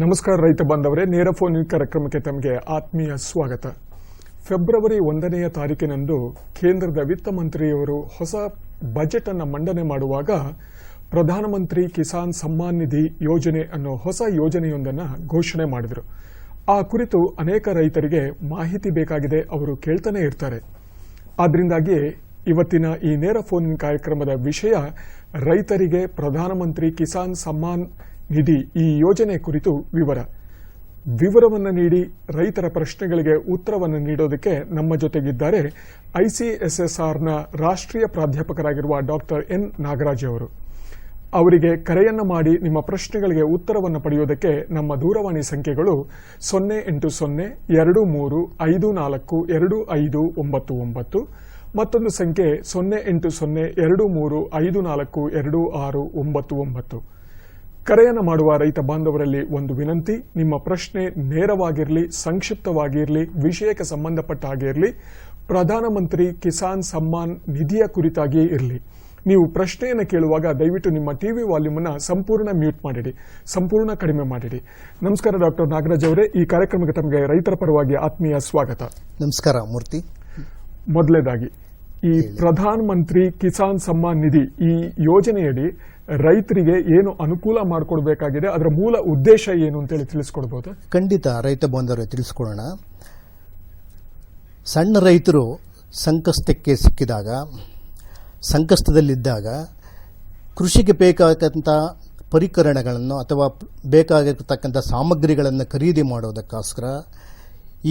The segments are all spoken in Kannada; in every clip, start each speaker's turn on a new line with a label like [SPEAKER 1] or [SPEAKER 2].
[SPEAKER 1] ನಮಸ್ಕಾರ ರೈತ ಬಾಂಧವರೇ, ನೇರ ಫೋನ್ ಕಾರ್ಯಕ್ರಮಕ್ಕೆ ತಮಗೆ ಆತ್ಮೀಯ ಸ್ವಾಗತ. ಫೆಬ್ರವರಿ ಒಂದನೆಯ ತಾರೀಕಿನಂದು ಕೇಂದ್ರದ ವಿತ್ತ ಮಂತ್ರಿಯವರು ಹೊಸ ಬಜೆಟ್ ಅನ್ನು ಮಂಡನೆ ಮಾಡುವಾಗ ಪ್ರಧಾನಮಂತ್ರಿ ಕಿಸಾನ್ ಸಮ್ಮಾನ್ ನಿಧಿ ಯೋಜನೆ ಅನ್ನೋ ಹೊಸ ಯೋಜನೆಯೊಂದನ್ನು ಘೋಷಣೆ ಮಾಡಿದರು. ಆ ಕುರಿತು ಅನೇಕ ರೈತರಿಗೆ ಮಾಹಿತಿ ಬೇಕಾಗಿದೆ ಅವರು ಕೇಳ್ತಾನೆ ಇರ್ತಾರೆ. ಆದ್ರಿಂದಾಗಿ ಇವತ್ತಿನ ಈ ನೇರ ಫೋನ್ ಕಾರ್ಯಕ್ರಮದ ವಿಷಯ ರೈತರಿಗೆ ಪ್ರಧಾನಮಂತ್ರಿ ಕಿಸಾನ್ ಸಮ್ಮಾನ್ ನಿಧಿ ಈ ಯೋಜನೆ ಕುರಿತು ವಿವರ. ವಿವರವನ್ನು ನೀಡಿ ರೈತರ ಪ್ರಶ್ನೆಗಳಿಗೆ ಉತ್ತರವನ್ನು ನೀಡೋದಕ್ಕೆ ನಮ್ಮ ಜೊತೆಗಿದ್ದಾರೆ ಐಸಿಎಸ್ಎಸ್ಆರ್ನ ರಾಷ್ಟ್ರೀಯ ಪ್ರಾಧ್ಯಾಪಕರಾಗಿರುವ ಡಾಕ್ಟರ್ ಎನ್ ನಾಗರಾಜ್ ಅವರು. ಅವರಿಗೆ ಕರೆಯನ್ನು ಮಾಡಿ ನಿಮ್ಮ ಪ್ರಶ್ನೆಗಳಿಗೆ ಉತ್ತರವನ್ನು ಪಡೆಯುವುದಕ್ಕೆ ನಮ್ಮ ದೂರವಾಣಿ ಸಂಖ್ಯೆಗಳು ಸೊನ್ನೆ ಎಂಟು ಸೊನ್ನೆ ಎರಡು ಮೂರು ಐದು ನಾಲ್ಕು ಎರಡು ಐದು ಒಂಬತ್ತು ಒಂಬತ್ತು ಮತ್ತೊಂದು ಸಂಖ್ಯೆ ಸೊನ್ನೆ ಎಂಟು ಸೊನ್ನೆ ಎರಡು ಮೂರು ಐದು ನಾಲ್ಕು ಎರಡು ಆರು ಒಂಬತ್ತು ಒಂಬತ್ತು. ಕರೆಯನ್ನು ಮಾಡುವ ರೈತ ಬಾಂಧವರಲ್ಲಿ ಒಂದು ವಿನಂತಿ. ನಿಮ್ಮ ಪ್ರಶ್ನೆ ನೇರವಾಗಿರಲಿ ಸಂಕ್ಷಿಪ್ತವಾಗಿರಲಿ ವಿಷಯಕ್ಕೆ ಸಂಬಂಧಪಟ್ಟ ಹಾಗೆ ಇರಲಿ. ಪ್ರಧಾನಮಂತ್ರಿ ಕಿಸಾನ್ ಸಮ್ಮಾನ್ ನಿಧಿಯ ಕುರಿತಾಗಿಯೇ ಇರಲಿ. ನೀವು ಪ್ರಶ್ನೆಯನ್ನು ಕೇಳುವಾಗ ದಯವಿಟ್ಟು ನಿಮ್ಮ ಟಿವಿ ವಾಲ್ಯೂಮ್ ಅನ್ನ ಸಂಪೂರ್ಣ ಮ್ಯೂಟ್ ಮಾಡಿಡಿ. ಸಂಪೂರ್ಣ ಕಡಿಮೆ ಮಾಡಿಡಿ. ನಮಸ್ಕಾರ ಡಾಕ್ಟರ್ ನಾಗರಾಜ್ ಅವರೇ. ಈ ಕಾರ್ಯಕ್ರಮಕ್ಕೆ ತಮಗೆ ರೈತರ ಪರವಾಗಿ ಆತ್ಮೀಯ ಸ್ವಾಗತ.
[SPEAKER 2] ನಮಸ್ಕಾರ ಮೂರ್ತಿ.
[SPEAKER 1] ಮೊದಲೇದಾಗಿ ಈ ಪ್ರಧಾನ ಮಂತ್ರಿ ಕಿಸಾನ್ ಸಮ್ಮಾನ್ ನಿಧಿ ಈ ಯೋಜನೆಯಡಿ ರೈತರಿಗೆ ಏನು ಅನುಕೂಲ ಮಾಡಿಕೊಡ್ಬೇಕಾಗಿದೆ ಅದರ ಮೂಲ ಉದ್ದೇಶ ಏನು ಅಂತೇಳಿ ತಿಳಿಸ್ಕೊಡ್ಬೋದು?
[SPEAKER 2] ಖಂಡಿತ ರೈತ ಬಾಂಧವರು ತಿಳಿಸ್ಕೊಡೋಣ. ಸಣ್ಣ ರೈತರು ಸಂಕಷ್ಟಕ್ಕೆ ಸಿಕ್ಕಿದಾಗ ಸಂಕಷ್ಟದಲ್ಲಿದ್ದಾಗ ಕೃಷಿಗೆ ಬೇಕಾಗಂಥ ಪರಿಕರಣಗಳನ್ನು ಅಥವಾ ಬೇಕಾಗಿರ್ತಕ್ಕಂಥ ಸಾಮಗ್ರಿಗಳನ್ನು ಖರೀದಿ ಮಾಡೋದಕ್ಕೋಸ್ಕರ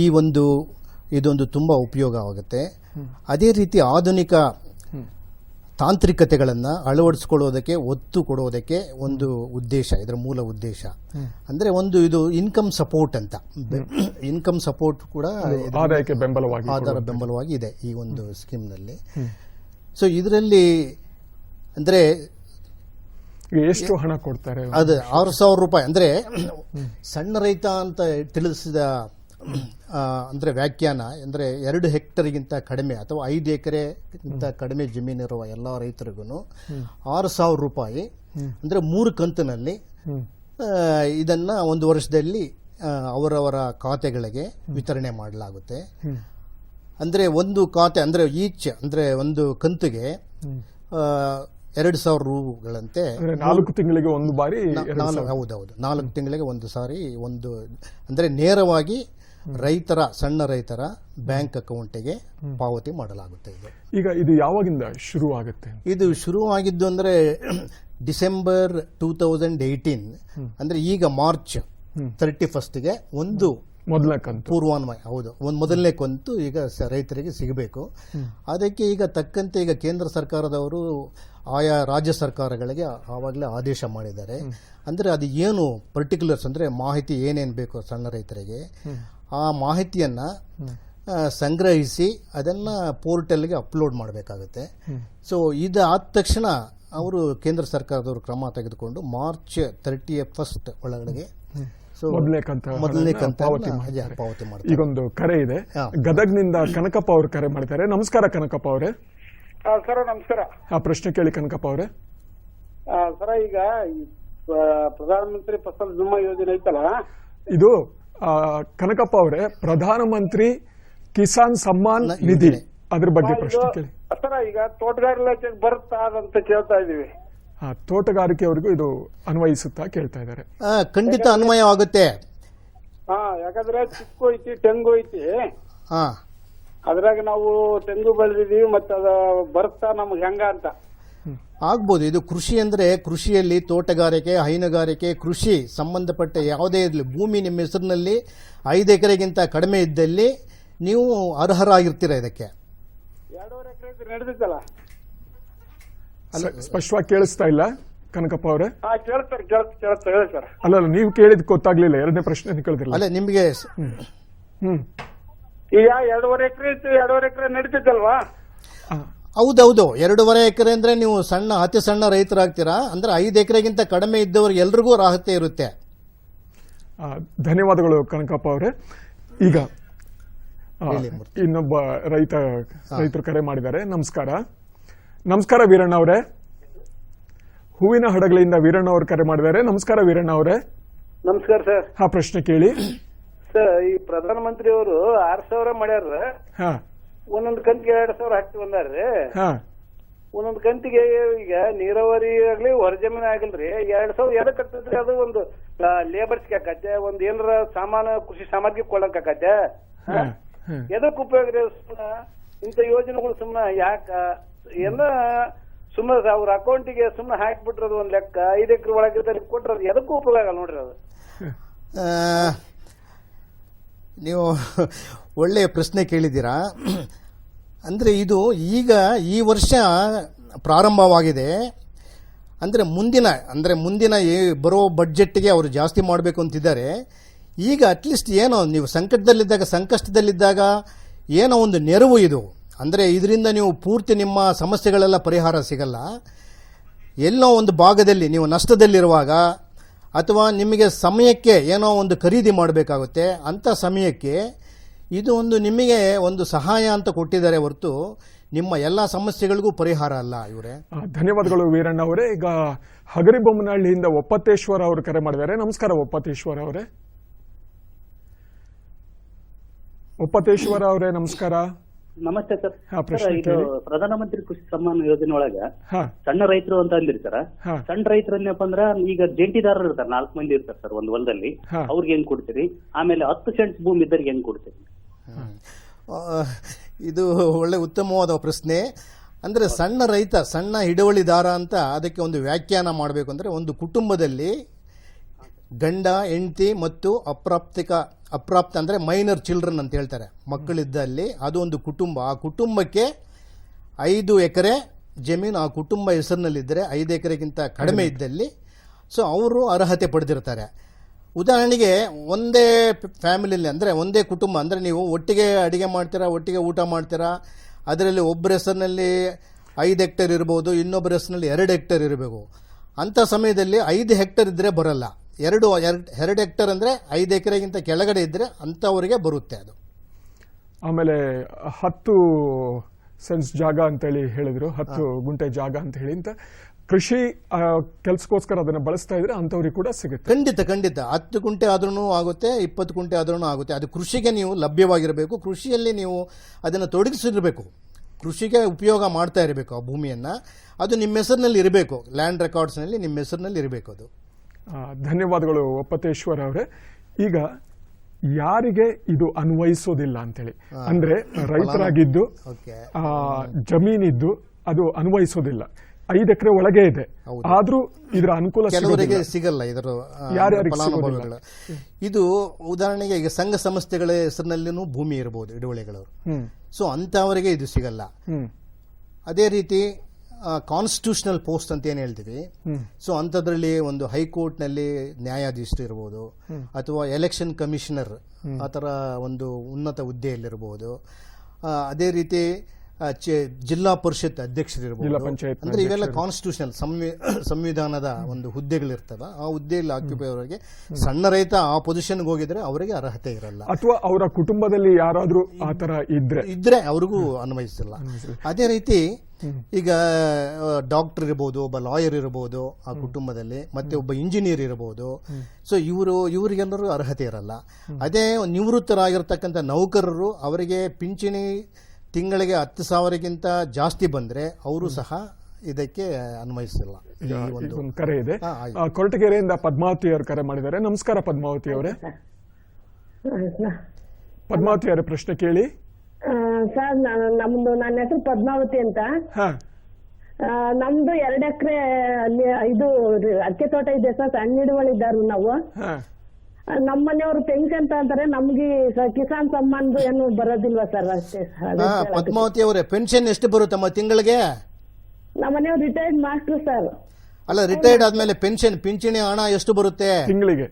[SPEAKER 2] ಈ ಒಂದು ಇದೊಂದು ತುಂಬ ಉಪಯೋಗವಾಗುತ್ತೆ ಅದೇ ರೀತಿ ಆಧುನಿಕ ತಾಂತ್ರಿಕತೆಗಳನ್ನು ಅಳವಡಿಸ್ಕೊಳ್ಳೋದಕ್ಕೆ ಒತ್ತು ಕೊಡೋದಕ್ಕೆ ಒಂದು ಉದ್ದೇಶ ಇದರ ಮೂಲ ಉದ್ದೇಶ. ಅಂದ್ರೆ ಒಂದು ಇದು ಇನ್ಕಮ್ ಸಪೋರ್ಟ್ ಅಂತ. ಇನ್ಕಮ್ ಸಪೋರ್ಟ್ ಕೂಡ
[SPEAKER 1] ಆದಾಯಕ್ಕೆ ಬೆಂಬಲವಾಗಿ
[SPEAKER 2] ಆಧಾರ ಬೆಂಬಲವಾಗಿ ಇದೆ ಈ ಒಂದು ಸ್ಕೀಮ್ನಲ್ಲಿ ಸೊ ಇದರಲ್ಲಿ ಅಂದ್ರೆ
[SPEAKER 1] ಎಷ್ಟು ಹಣ ಕೊಡ್ತಾರೆ?
[SPEAKER 2] ಅದು ಆರು ಸಾವಿರ ರೂಪಾಯಿ. ಅಂದ್ರೆ ಸಣ್ಣ ರೈತ ಅಂತ ತಿಳಿಸಿದ ಅಂದ್ರೆ ವ್ಯಾಖ್ಯಾನ ಅಂದರೆ ಎರಡು ಹೆಕ್ಟರ್ಗಿಂತ ಕಡಿಮೆ ಅಥವಾ ಐದು ಎಕರೆಗಿಂತ ಕಡಿಮೆ ಜಮೀನಿರುವ ಎಲ್ಲ ರೈತರಿಗೂ ಆರು ಸಾವಿರ ರೂಪಾಯಿ ಅಂದರೆ ಮೂರು ಕಂತಿನಲ್ಲಿ ಇದನ್ನು ಒಂದು ವರ್ಷದಲ್ಲಿ ಅವರವರ ಖಾತೆಗಳಿಗೆ ವಿತರಣೆ ಮಾಡಲಾಗುತ್ತೆ. ಅಂದರೆ ಒಂದು ಖಾತೆ ಅಂದರೆ ಈಚ್ ಅಂದರೆ ಒಂದು ಕಂತಿಗೆ ಎರಡು ಸಾವಿರ ರೂಗಳಂತೆ.
[SPEAKER 1] ನಾಲ್ಕು ತಿಂಗಳಿಗೆ ಒಂದು ಬಾರಿ
[SPEAKER 2] ನಾಲ್ಕು ಹೌದೌದು. ನಾಲ್ಕು ತಿಂಗಳಿಗೆ ಒಂದು ಸಾರಿ ಒಂದು ಅಂದರೆ ನೇರವಾಗಿ ರೈತರ ಸಣ್ಣ ರೈತರ ಬ್ಯಾಂಕ್ ಅಕೌಂಟಿಗೆ ಪಾವತಿ ಮಾಡಲಾಗುತ್ತೆ ಇದು.
[SPEAKER 1] ಈಗ ಇದು ಯಾವಾಗಿಂದ ಶುರು ಆಗುತ್ತೆ
[SPEAKER 2] ಇದು ಶುರುವಾಗಿದ್ದು ಅಂದ್ರೆ ಡಿಸೆಂಬರ್ ಟೂ ತೌಸಂಡ್ ಏಯ್ಟೀನ್ ಅಂದ್ರೆ ಈಗ ಮಾರ್ಚ್ ತರ್ಟಿ ಫಸ್ಟ್ಗೆ ಒಂದು
[SPEAKER 1] ಮೊದಲ ಕಂತು.
[SPEAKER 2] ಪೂರ್ವಾನ್ವಯ ಹೌದು. ಒಂದು ಮೊದಲನೇ ಕಂತು ಈಗ ರೈತರಿಗೆ ಸಿಗಬೇಕು. ಅದಕ್ಕೆ ಈಗ ತಕ್ಕಂತೆ ಈಗ ಕೇಂದ್ರ ಸರ್ಕಾರದವರು ಆಯಾ ರಾಜ್ಯ ಸರ್ಕಾರಗಳಿಗೆ ಆವಾಗಲೇ ಆದೇಶ ಮಾಡಿದ್ದಾರೆ. ಅಂದ್ರೆ ಅದು ಏನು ಪರ್ಟಿಕ್ಯುಲರ್ಸ್ ಅಂದ್ರೆ ಮಾಹಿತಿ ಏನೇನು ಬೇಕು ಸಣ್ಣ ರೈತರಿಗೆ ಆ ಮಾಹಿತಿಯನ್ನು ಸಂಗ್ರಹಿಸಿ ಅದನ್ನು ಪೋರ್ಟಲ್ಗೆ ಅಪ್ಲೋಡ್ ಮಾಡಬೇಕಾಗುತ್ತೆ. ಸೊ ಇದಾದ ತಕ್ಷಣ ಅವರು ಕೇಂದ್ರ ಸರ್ಕಾರದವರು ಕ್ರಮ ತೆಗೆದುಕೊಂಡು ಮಾರ್ಚ್ ತರ್ಟಿ ಫಸ್ಟ್ ಒಳಗಡೆ ಸೊ
[SPEAKER 1] ಮೊದಲನೇ ಕಂತ
[SPEAKER 2] ಮೊದಲನೇ
[SPEAKER 1] ಹಣವನ್ನ ಪಾವತಿ ಮಾಡ್ತಾರೆ. ಈಗೊಂದು ಕರೆ ಇದೆ. ಗದಗ್ನಿಂದ ಕನಕಪ್ಪ ಅವರು ಕರೆ ಮಾಡ್ತಾರೆ ನಮಸ್ಕಾರ ಕನಕಪ್ಪ ಅವರೇ.
[SPEAKER 3] ಸರ್ ನಮಸ್ಕಾರ.
[SPEAKER 1] ಆ ಪ್ರಶ್ನೆ ಕೇಳಿ ಕನಕಪ್ಪ ಅವರೇ.
[SPEAKER 3] ಸರ ಈಗ ಪ್ರಧಾನಮಂತ್ರಿ ಫಸಲ್ ಬಿಮಾ ಯೋಜನೆ ಐತಲ್ಲ?
[SPEAKER 1] ಇದು ಕನಕಪ್ಪ ಅವರೇ ಪ್ರಧಾನಮಂತ್ರಿ ಕಿಸಾನ್ ಸಮ್ಮಾನ್ ನಿಧಿ. ಅದ್ರ ಬಗ್ಗೆ ಪ್ರಶ್ನೆ ಕೇಳಿ.
[SPEAKER 3] ಸರ್ ಈಗ ತೋಟಗಾರಿಕೆ ಬರುತ್ತಾ ಅದಂತ ಕೇಳ್ತಾ ಇದೀವಿ
[SPEAKER 1] ತೋಟಗಾರಿಕೆ ತೋಟಗಾರಿಕೆಯವರಿಗೂ ಇದು ಅನ್ವಯಿಸುತ್ತಾ ಕೇಳ್ತಾ ಇದ್ದಾರೆ.
[SPEAKER 2] ಆ, ಖಂಡಿತ ಅನ್ವಯವಾಗುತ್ತೆ.
[SPEAKER 3] ಹಾ ಯಾಕಂದ್ರೆ ಚಿಕ್ಕು ಐತಿ ತೆಂಗು ಐತಿ.
[SPEAKER 2] ಹಾ
[SPEAKER 3] ಅದ್ರಾಗ ನಾವು ತೆಂಗು ಬೆಳೆದಿದೀವಿ ಮತ್ತೆ ಅದ ಬರುತ್ತಾ ನಮ್ಗೆ ಹೆಂಗ ಅಂತ.
[SPEAKER 2] ಆಗ್ಬೋದು. ಇದು ಕೃಷಿ ಅಂದ್ರೆ ಕೃಷಿಯಲ್ಲಿ ತೋಟಗಾರಿಕೆ ಹೈನುಗಾರಿಕೆ ಕೃಷಿ ಸಂಬಂಧಪಟ್ಟ ಯಾವುದೇ ಇರಲಿ ಭೂಮಿ ನಿಮ್ಮ ಹೆಸರಿನಲ್ಲಿ ಐದು ಎಕರೆಗಿಂತ ಕಡಿಮೆ ಇದ್ದಲ್ಲಿ ನೀವು ಅರ್ಹರಾಗಿರ್ತೀರ ಇದಕ್ಕೆ?
[SPEAKER 1] ಸ್ಪಷ್ಟವಾಗಿ ಕೇಳಿಸ್ತಾ ಇಲ್ಲ ಕನಕಪ್ಪ ಅವರೇ? ಅಲ್ಲ ಅಲ್ಲ, ನೀವು ಕೇಳಿದ್ ಗೊತ್ತಾಗ್ಲಿಲ್ಲ ಎರಡನೇ ಪ್ರಶ್ನೆ ಕೇಳಿದ್ರಲ್ಲ.
[SPEAKER 2] ಅಲ್ಲ ನಿಮಗೆ
[SPEAKER 1] ಹ್ಮ್.
[SPEAKER 3] ಈಗ ಎರಡೂವರೆ ಎಕರೆ ಇತ್ತು ಎರಡೂವರೆ ಎಕರೆ ನಡೀತಿದ್ದಲ್ವಾ
[SPEAKER 1] ಆ,
[SPEAKER 2] ಹೌದೌದು. ಎರಡೂವರೆ ಎಕರೆ ಅಂದ್ರೆ ನೀವು ಸಣ್ಣ ಅತಿ ಸಣ್ಣ ರೈತರಾಗ್ತೀರಾ? ಅಂದ್ರೆ ಐದು ಎಕರೆಗಿಂತ ಕಡಿಮೆ ಇದ್ದವರು ಎಲ್ರಿಗೂ ಅರ್ಹತೆ ಇರುತ್ತೆ.
[SPEAKER 1] ಆ, ಧನ್ಯವಾದಗಳು ಕನಕಪ್ಪ ಅವರೇ. ಈಗ. ಇನ್ನೊಬ್ಬ ರೈತ ರೈತರು ಕರೆ ಮಾಡಿದ್ದಾರೆ. ನಮಸ್ಕಾರ. ನಮಸ್ಕಾರ ವೀರಣ್ಣ ಅವರೇ. ಹೂವಿನ ಹಡಗಲಿಂದ ವೀರಣ್ಣ ಅವರು ಕರೆ ಮಾಡಿದ್ದಾರೆ. ನಮಸ್ಕಾರ ವೀರಣ್ಣ ಅವರೇ.
[SPEAKER 3] ನಮಸ್ಕಾರ ಸರ್.
[SPEAKER 1] ಹಾ ಪ್ರಶ್ನೆ ಕೇಳಿ.
[SPEAKER 3] ಸರ್ ಈ ಪ್ರಧಾನಮಂತ್ರಿ ಅವರು ಆರ್ ಸಾವಿರ ಮಾಡ್ಯಾರ
[SPEAKER 1] ಹಾ.
[SPEAKER 3] ಒಂದೊಂದು ಕಂತಿಗೆ ಎರಡ್ ಸಾವಿರ ಹಾಕ್ತಿ ಬಂದಾರ್ರಿ ಒಂದೊಂದು ಕಂತಿಗೆ ಈಗ ನೀರಾವರಿ ಆಗ್ಲಿ ಹೊರ ಜಮೀನ್ ಆಗಿಲ್ರಿ ಎರಡ್ ಸಾವಿರ ಎದಕ್ ಕಟ್ಟದ್ರಿ ಅದು ಒಂದು ಲೇಬರ್ಸ್ಗೆ ಆಕತ್ತೆ ಒಂದ್ ಏನಾರ ಸಾಮಾನ ಕೃಷಿ ಸಾಮಗ್ರಿ ಕೊಡಕ್ ಆಕತ್ತೆ ಎದಕ್ ಉಪಯೋಗ ರೀ ಸುಮ್ನ? ಇಂತ ಯೋಜನೆಗಳು ಸುಮ್ನ ಯಾಕ ಎಲ್ಲ ಸುಮ್ಮನೆ ಅವ್ರ ಅಕೌಂಟಿಗೆ ಸುಮ್ಮನೆ ಹಾಕ್ಬಿಟ್ರದು ಒಂದ್ ಲೆಕ್ಕ ಐದ್ ಎಕರೆ ಒಳಗಿದ್ರೆ ಕೊಟ್ರ ಎದಕ್ಕೂ ಉಪಯೋಗ ಆಗಲ್ಲ ನೋಡ್ರಿ ಅದು.
[SPEAKER 2] ನೀವು ಒಳ್ಳೆಯ ಪ್ರಶ್ನೆ ಕೇಳಿದ್ದೀರಾ? ಅಂದರೆ ಇದು ಈಗ ಈ ವರ್ಷ ಪ್ರಾರಂಭವಾಗಿದೆ. ಅಂದರೆ ಮುಂದಿನ ಅಂದರೆ ಮುಂದಿನ ಬರೋ ಬಡ್ಜೆಟ್ಗೆ ಅವರು ಜಾಸ್ತಿ ಮಾಡಬೇಕು ಅಂತಿದ್ದಾರೆ. ಈಗ ಅಟ್ಲೀಸ್ಟ್ ಏನೋ, ನೀವು ಸಂಕಟದಲ್ಲಿದ್ದಾಗ, ಸಂಕಷ್ಟದಲ್ಲಿದ್ದಾಗ ಏನೋ ಒಂದು ನೆರವು ಇದು. ಅಂದರೆ ಇದರಿಂದ ನೀವು ಪೂರ್ತಿ ನಿಮ್ಮ ಸಮಸ್ಯೆಗಳೆಲ್ಲ ಪರಿಹಾರ ಸಿಗಲ್ಲ. ಎಲ್ಲೋ ಒಂದು ಭಾಗದಲ್ಲಿ, ನೀವು ನಷ್ಟದಲ್ಲಿರುವಾಗ ಅಥವಾ ನಿಮಗೆ ಸಮಯಕ್ಕೆ ಏನೋ ಒಂದು ಖರೀದಿ ಮಾಡಬೇಕಾಗುತ್ತೆ ಅಂಥ ಸಮಯಕ್ಕೆ ಇದು ಒಂದು ನಿಮಗೆ ಒಂದು ಸಹಾಯ ಅಂತ ಕೊಟ್ಟಿದ್ದಾರೆ ಹೊರತು ನಿಮ್ಮ ಎಲ್ಲ ಸಮಸ್ಯೆಗಳಿಗೂ ಪರಿಹಾರ ಅಲ್ಲ ಇವರೇ.
[SPEAKER 1] ಧನ್ಯವಾದಗಳು ವೀರಣ್ಣ ಅವರೇ. ಈಗ ಹಗರಿಬೊಮ್ಮನಹಳ್ಳಿಯಿಂದ ಒಪ್ಪತ್ತೇಶ್ವರ ಅವರು ಕರೆ ಮಾಡಿದ್ದಾರೆ. ನಮಸ್ಕಾರ ಒಪ್ಪತ್ತೇಶ್ವರ ಅವರೇ. ಒಪ್ಪತ್ತೇಶ್ವರ ಅವರೇ ನಮಸ್ಕಾರ.
[SPEAKER 4] ನಮಸ್ತೆ ಸರ್.
[SPEAKER 1] ಪ್ರಶ್ನೆ
[SPEAKER 4] ಇದು. ಪ್ರಧಾನಮಂತ್ರಿ ಕೃಷಿ ಸಮ್ಮಾನ ಯೋಜನೆ ಒಳಗ ಸಣ್ಣ ರೈತರು ಅಂತ ಅಂದಿರ್ತಾರ ಸರ್. ಸಣ್ಣ ರೈತರು ಏನಪ್ಪ ಅಂದ್ರ ಈಗ ಜಂಟಿದಾರರು ಇರ್ತಾರೆ ನಾಲ್ಕು ಮಂದಿ ಇರ್ತಾರೆ ಸರ್ ಒಂದ್ ಹೊಲದಲ್ಲಿ. ಅವ್ರಿಗೆ ಹೆಂಗ್ ಕೊಡ್ತೀರಿ? ಆಮೇಲೆ ಹತ್ತು ಸೆಂಟ್ ಭೂಮಿ ಇದ್ದವ್ರಿಗೆ ಹೆಂಗ್ ಕೊಡ್ತೀರಿ?
[SPEAKER 2] ಇದು ಒಳ್ಳೆ ಉತ್ತಮವಾದ ಪ್ರಶ್ನೆ. ಅಂದರೆ ಸಣ್ಣ ರೈತ ಸಣ್ಣ ಹಿಡುವಳಿದಾರ ಅಂತ ಅದಕ್ಕೆ ಒಂದು ವ್ಯಾಖ್ಯಾನ ಮಾಡಬೇಕು ಅಂದರೆ ಒಂದು ಕುಟುಂಬದಲ್ಲಿ ಗಂಡ ಹೆಂಡತಿ ಮತ್ತು ಅಪ್ರಾಪ್ತಿಕ ಅಪ್ರಾಪ್ತ ಅಂದರೆ ಮೈನರ್ ಚಿಲ್ಡ್ರನ್ ಅಂತ ಹೇಳ್ತಾರೆ. ಮಕ್ಕಳಿದ್ದಲ್ಲಿ ಅದು ಒಂದು ಕುಟುಂಬ. ಆ ಕುಟುಂಬಕ್ಕೆ ಐದು ಎಕರೆ ಜಮೀನು ಆ ಕುಟುಂಬ ಹೆಸರಿನಲ್ಲಿದ್ದರೆ ಐದು ಎಕರೆಗಿಂತ ಕಡಿಮೆ ಇದ್ದಲ್ಲಿ. ಸೊ ಅವರು ಅರ್ಹತೆ ಪಡೆದಿರ್ತಾರೆ. ಉದಾಹರಣೆಗೆ ಒಂದೇ ಫ್ಯಾಮಿಲಿಯಲ್ಲಿ ಅಂದರೆ ಒಂದೇ ಕುಟುಂಬ ಅಂದರೆ ನೀವು ಒಟ್ಟಿಗೆ ಅಡುಗೆ ಮಾಡ್ತೀರಾ ಒಟ್ಟಿಗೆ ಊಟ ಮಾಡ್ತೀರಾ ಅದರಲ್ಲಿ ಒಬ್ಬರ ಹೆಸರಿನಲ್ಲಿ ಐದು ಹೆಕ್ಟೇರ್ ಇರ್ಬೋದು ಇನ್ನೊಬ್ಬರ ಹೆಸರಿನಲ್ಲಿ ಎರಡು ಹೆಕ್ಟೇರ್ ಇರಬೇಕು. ಅಂಥ ಸಮಯದಲ್ಲಿ ಐದು ಹೆಕ್ಟೇರ್ ಇದ್ದರೆ ಬರಲ್ಲ. ಎರಡು ಎರಡು ಎರಡು ಹೆಕ್ಟೇರ್ ಅಂದರೆ ಐದು ಎಕರೆಗಿಂತ ಕೆಳಗಡೆ ಇದ್ದರೆ ಅಂಥವರಿಗೆ ಬರುತ್ತೆ ಅದು.
[SPEAKER 1] ಆಮೇಲೆ ಹತ್ತು ಸೆನ್ಸ್ ಜಾಗ ಅಂತೇಳಿ ಹೇಳಿದ್ರು ಹತ್ತು ಗುಂಟೆ ಜಾಗ ಅಂತ ಹೇಳಿ ಅಂತ. ಕೃಷಿ ಕೆಲಸಕ್ಕೋಸ್ಕರ ಅದನ್ನ ಬಳಸ್ತಾ ಇದ್ರೆ ಅಂತವ್ರಿಗೆ ಕೂಡ ಸಿಗುತ್ತೆ.
[SPEAKER 2] ಖಂಡಿತ ಖಂಡಿತ. ಹತ್ತು ಗುಂಟೆ ಆದ್ರೂ ಆಗುತ್ತೆ ಇಪ್ಪತ್ತು ಗುಂಟೆ ಆದ್ರೂ ಆಗುತ್ತೆ. ಅದು ಕೃಷಿಗೆ ನೀವು ಲಭ್ಯವಾಗಿರಬೇಕು. ಕೃಷಿಯಲ್ಲಿ ನೀವು ಅದನ್ನು ತೊಡಗಿಸಿರಬೇಕು. ಕೃಷಿಗೆ ಉಪಯೋಗ ಮಾಡ್ತಾ ಇರಬೇಕು ಆ ಭೂಮಿಯನ್ನ. ಅದು ನಿಮ್ಮ ಹೆಸರಿನಲ್ಲಿ ಇರಬೇಕು. ಲ್ಯಾಂಡ್ ರೆಕಾರ್ಡ್ಸ್ನಲ್ಲಿ ನಿಮ್ಮ ಹೆಸರಿನಲ್ಲಿ ಇರಬೇಕು ಅದು.
[SPEAKER 1] ಧನ್ಯವಾದಗಳು ಒಪ್ಪತೇಶ್ವರ ಅವರೇ. ಈಗ ಯಾರಿಗೆ ಇದು ಅನ್ವಯಿಸೋದಿಲ್ಲ ಅಂತೇಳಿ. ಅಂದ್ರೆ ರೈತರಾಗಿದ್ದು ಜಮೀನಿದ್ದು ಅದು ಅನ್ವಯಿಸೋದಿಲ್ಲ. ಐದು ಎಕರೆ ಒಳಗೆ ಇದೆ. ಆದ್ರೂ ಇದರ ಅನುಕೂಲ
[SPEAKER 2] ಕೆಲವರಿಗೆ ಸಿಗಲ್ಲ ಇದರ ಫಲಾನುಭವಿಗಳ. ಇದು ಉದಾಹರಣೆಗೆ ಈಗ ಸಂಘ ಸಂಸ್ಥೆಗಳ ಹೆಸರಿನಲ್ಲಿನೂ ಭೂಮಿ ಇರಬಹುದು ಹಿಡುವಳಿಗಳವರು. ಸೊ ಅಂತವರಿಗೆ ಇದು ಸಿಗಲ್ಲ. ಅದೇ ರೀತಿ ಕಾನ್ಸ್ಟಿಟ್ಯೂಷನಲ್ ಪೋಸ್ಟ್ ಅಂತ ಏನು ಹೇಳ್ತೀವಿ? ಸೊ ಅಂಥದ್ರಲ್ಲಿ ಒಂದು ಹೈಕೋರ್ಟ್ನಲ್ಲಿ ನ್ಯಾಯಾಧೀಶರು ಇರ್ಬೋದು ಅಥವಾ ಎಲೆಕ್ಷನ್ ಕಮಿಷನರ್ ಆ ಥರ ಒಂದು ಉನ್ನತ ಹುದ್ದೆಯಲ್ಲಿರ್ಬೋದು. ಅದೇ ರೀತಿ ಜಿಲ್ಲಾ ಪರಿಷತ್ ಅಧ್ಯಕ್ಷರಿರ್ಬೋದು. ಅಂದ್ರೆ ಇವೆಲ್ಲ ಕಾನ್ಸ್ಟಿಟ್ಯೂಷನಲ್ ಸಂವಿಧಾನದ ಒಂದು ಹುದ್ದೆಗಳಿರ್ತವೆ. ಆ ಹುದ್ದೆಯಲ್ಲಿ ಆಕ್ಯುಪೈ ಅವರಿಗೆ ಸಣ್ಣ ರೈತ ಆ ಪೊಸಿಷನ್ಗೆ ಹೋಗಿದ್ರೆ ಅವರಿಗೆ ಅರ್ಹತೆ ಇರಲ್ಲ.
[SPEAKER 1] ಅಥವಾ ಅವರ ಕುಟುಂಬದಲ್ಲಿ ಯಾರಾದರೂ ಆ ತರ ಇದ್ರೆ.
[SPEAKER 2] ಇದ್ರೆ ಅವ್ರಿಗೂ ಅನ್ವಯಿಸಿಲ್ಲ. ಅದೇ ರೀತಿ ಈಗ ಡಾಕ್ಟರ್ ಇರ್ಬೋದು ಒಬ್ಬ ಲಾಯರ್ ಇರ್ಬೋದು ಆ ಕುಟುಂಬದಲ್ಲಿ ಮತ್ತೆ ಒಬ್ಬ ಇಂಜಿನಿಯರ್ ಇರ್ಬೋದು. ಸೊ ಇವರು ಇವರಿಗೆಲ್ಲರೂ ಅರ್ಹತೆ ಇರಲ್ಲ. ಅದೇ ನಿವೃತ್ತರಾಗಿರ್ತಕ್ಕಂಥ ನೌಕರರು ಅವರಿಗೆ ಪಿಂಚಣಿ ತಿಂಗಳಿಗೆ ಹತ್ತು ಸಾವಿರಕ್ಕಿಂತ ಜಾಸ್ತಿ ಬಂದ್ರೆ ಅವರು ಸಹ ಇದಕ್ಕೆ ಅನ್ವಯಿಸಿಲ್ಲ.
[SPEAKER 1] ಈಗ
[SPEAKER 2] ಒಂದು
[SPEAKER 1] ಕರೆ ಇದೆ.
[SPEAKER 2] ಹಾ, ಆಯ್ತು.
[SPEAKER 1] ಆ, ಕೊರಟಗೆರೆಯಿಂದ ಪದ್ಮಾವತಿ ಅವರು ಕರೆ ಮಾಡಿದ್ದಾರೆ. ನಮಸ್ಕಾರ ಪದ್ಮಾವತಿ ಅವರೇ ಪದ್ಮಾವತಿ ಅವರ ಪ್ರಶ್ನೆ ಕೇಳಿ.
[SPEAKER 5] ಆ, ಸರ್ ನಾನು ನಮ್ದು ನನ್ನ ಹೆಸರು ಪದ್ಮಾವತಿ ಅಂತ.
[SPEAKER 1] ಹಾ.
[SPEAKER 5] ಆ, ನಮ್ದು ಎರಡು ಎಕರೆ ಅಲ್ಲಿ ಇದು ಅಡಿಕೆ ತೋಟ ಇದೆ ಸರ್. ಸಣ್ಣ ಹಿಡುವಳಿದ್ದಾರು ನಾವು.
[SPEAKER 1] ಹಾ.
[SPEAKER 5] ನಮ್ಮ ಮನೆಯವರು ಪೆನ್ಷನ್ ಅಂತಾರೆ ನಮ್ಗೆ ಕಿಸಾನ್ ಸಮ್ಮಾನ್ ಏನು ಬರೋದಿಲ್ವಾ ಸರ್ ಅಷ್ಟೇ ಸರ್.
[SPEAKER 2] ಹಾ
[SPEAKER 5] ಕೇಳಕ್ಕೆ.
[SPEAKER 2] ಪದ್ಮಾವತಿ ಅವರೇ ಪೆನ್ಷನ್ ಎಷ್ಟು ಬರುತ್ತಮ್ಮ ತಿಂಗಳಿಗೆ?
[SPEAKER 5] ನಮ್ಮ ಮನೆಯವ್ರು ರಿಟೈರ್ಡ್ ಮಾಸ್ಟರ್ ಸರ್
[SPEAKER 2] ಅಲ್ಲ ರಿಟೈರ್ಡ್ ಆದ್ಮೇಲೆ ಪೆನ್ಷನ್ ಪಿಂಚಣಿ ಹಣ ಎಷ್ಟು ಬರುತ್ತೆ?
[SPEAKER 1] ತಿಂಗಳಿಗೆ.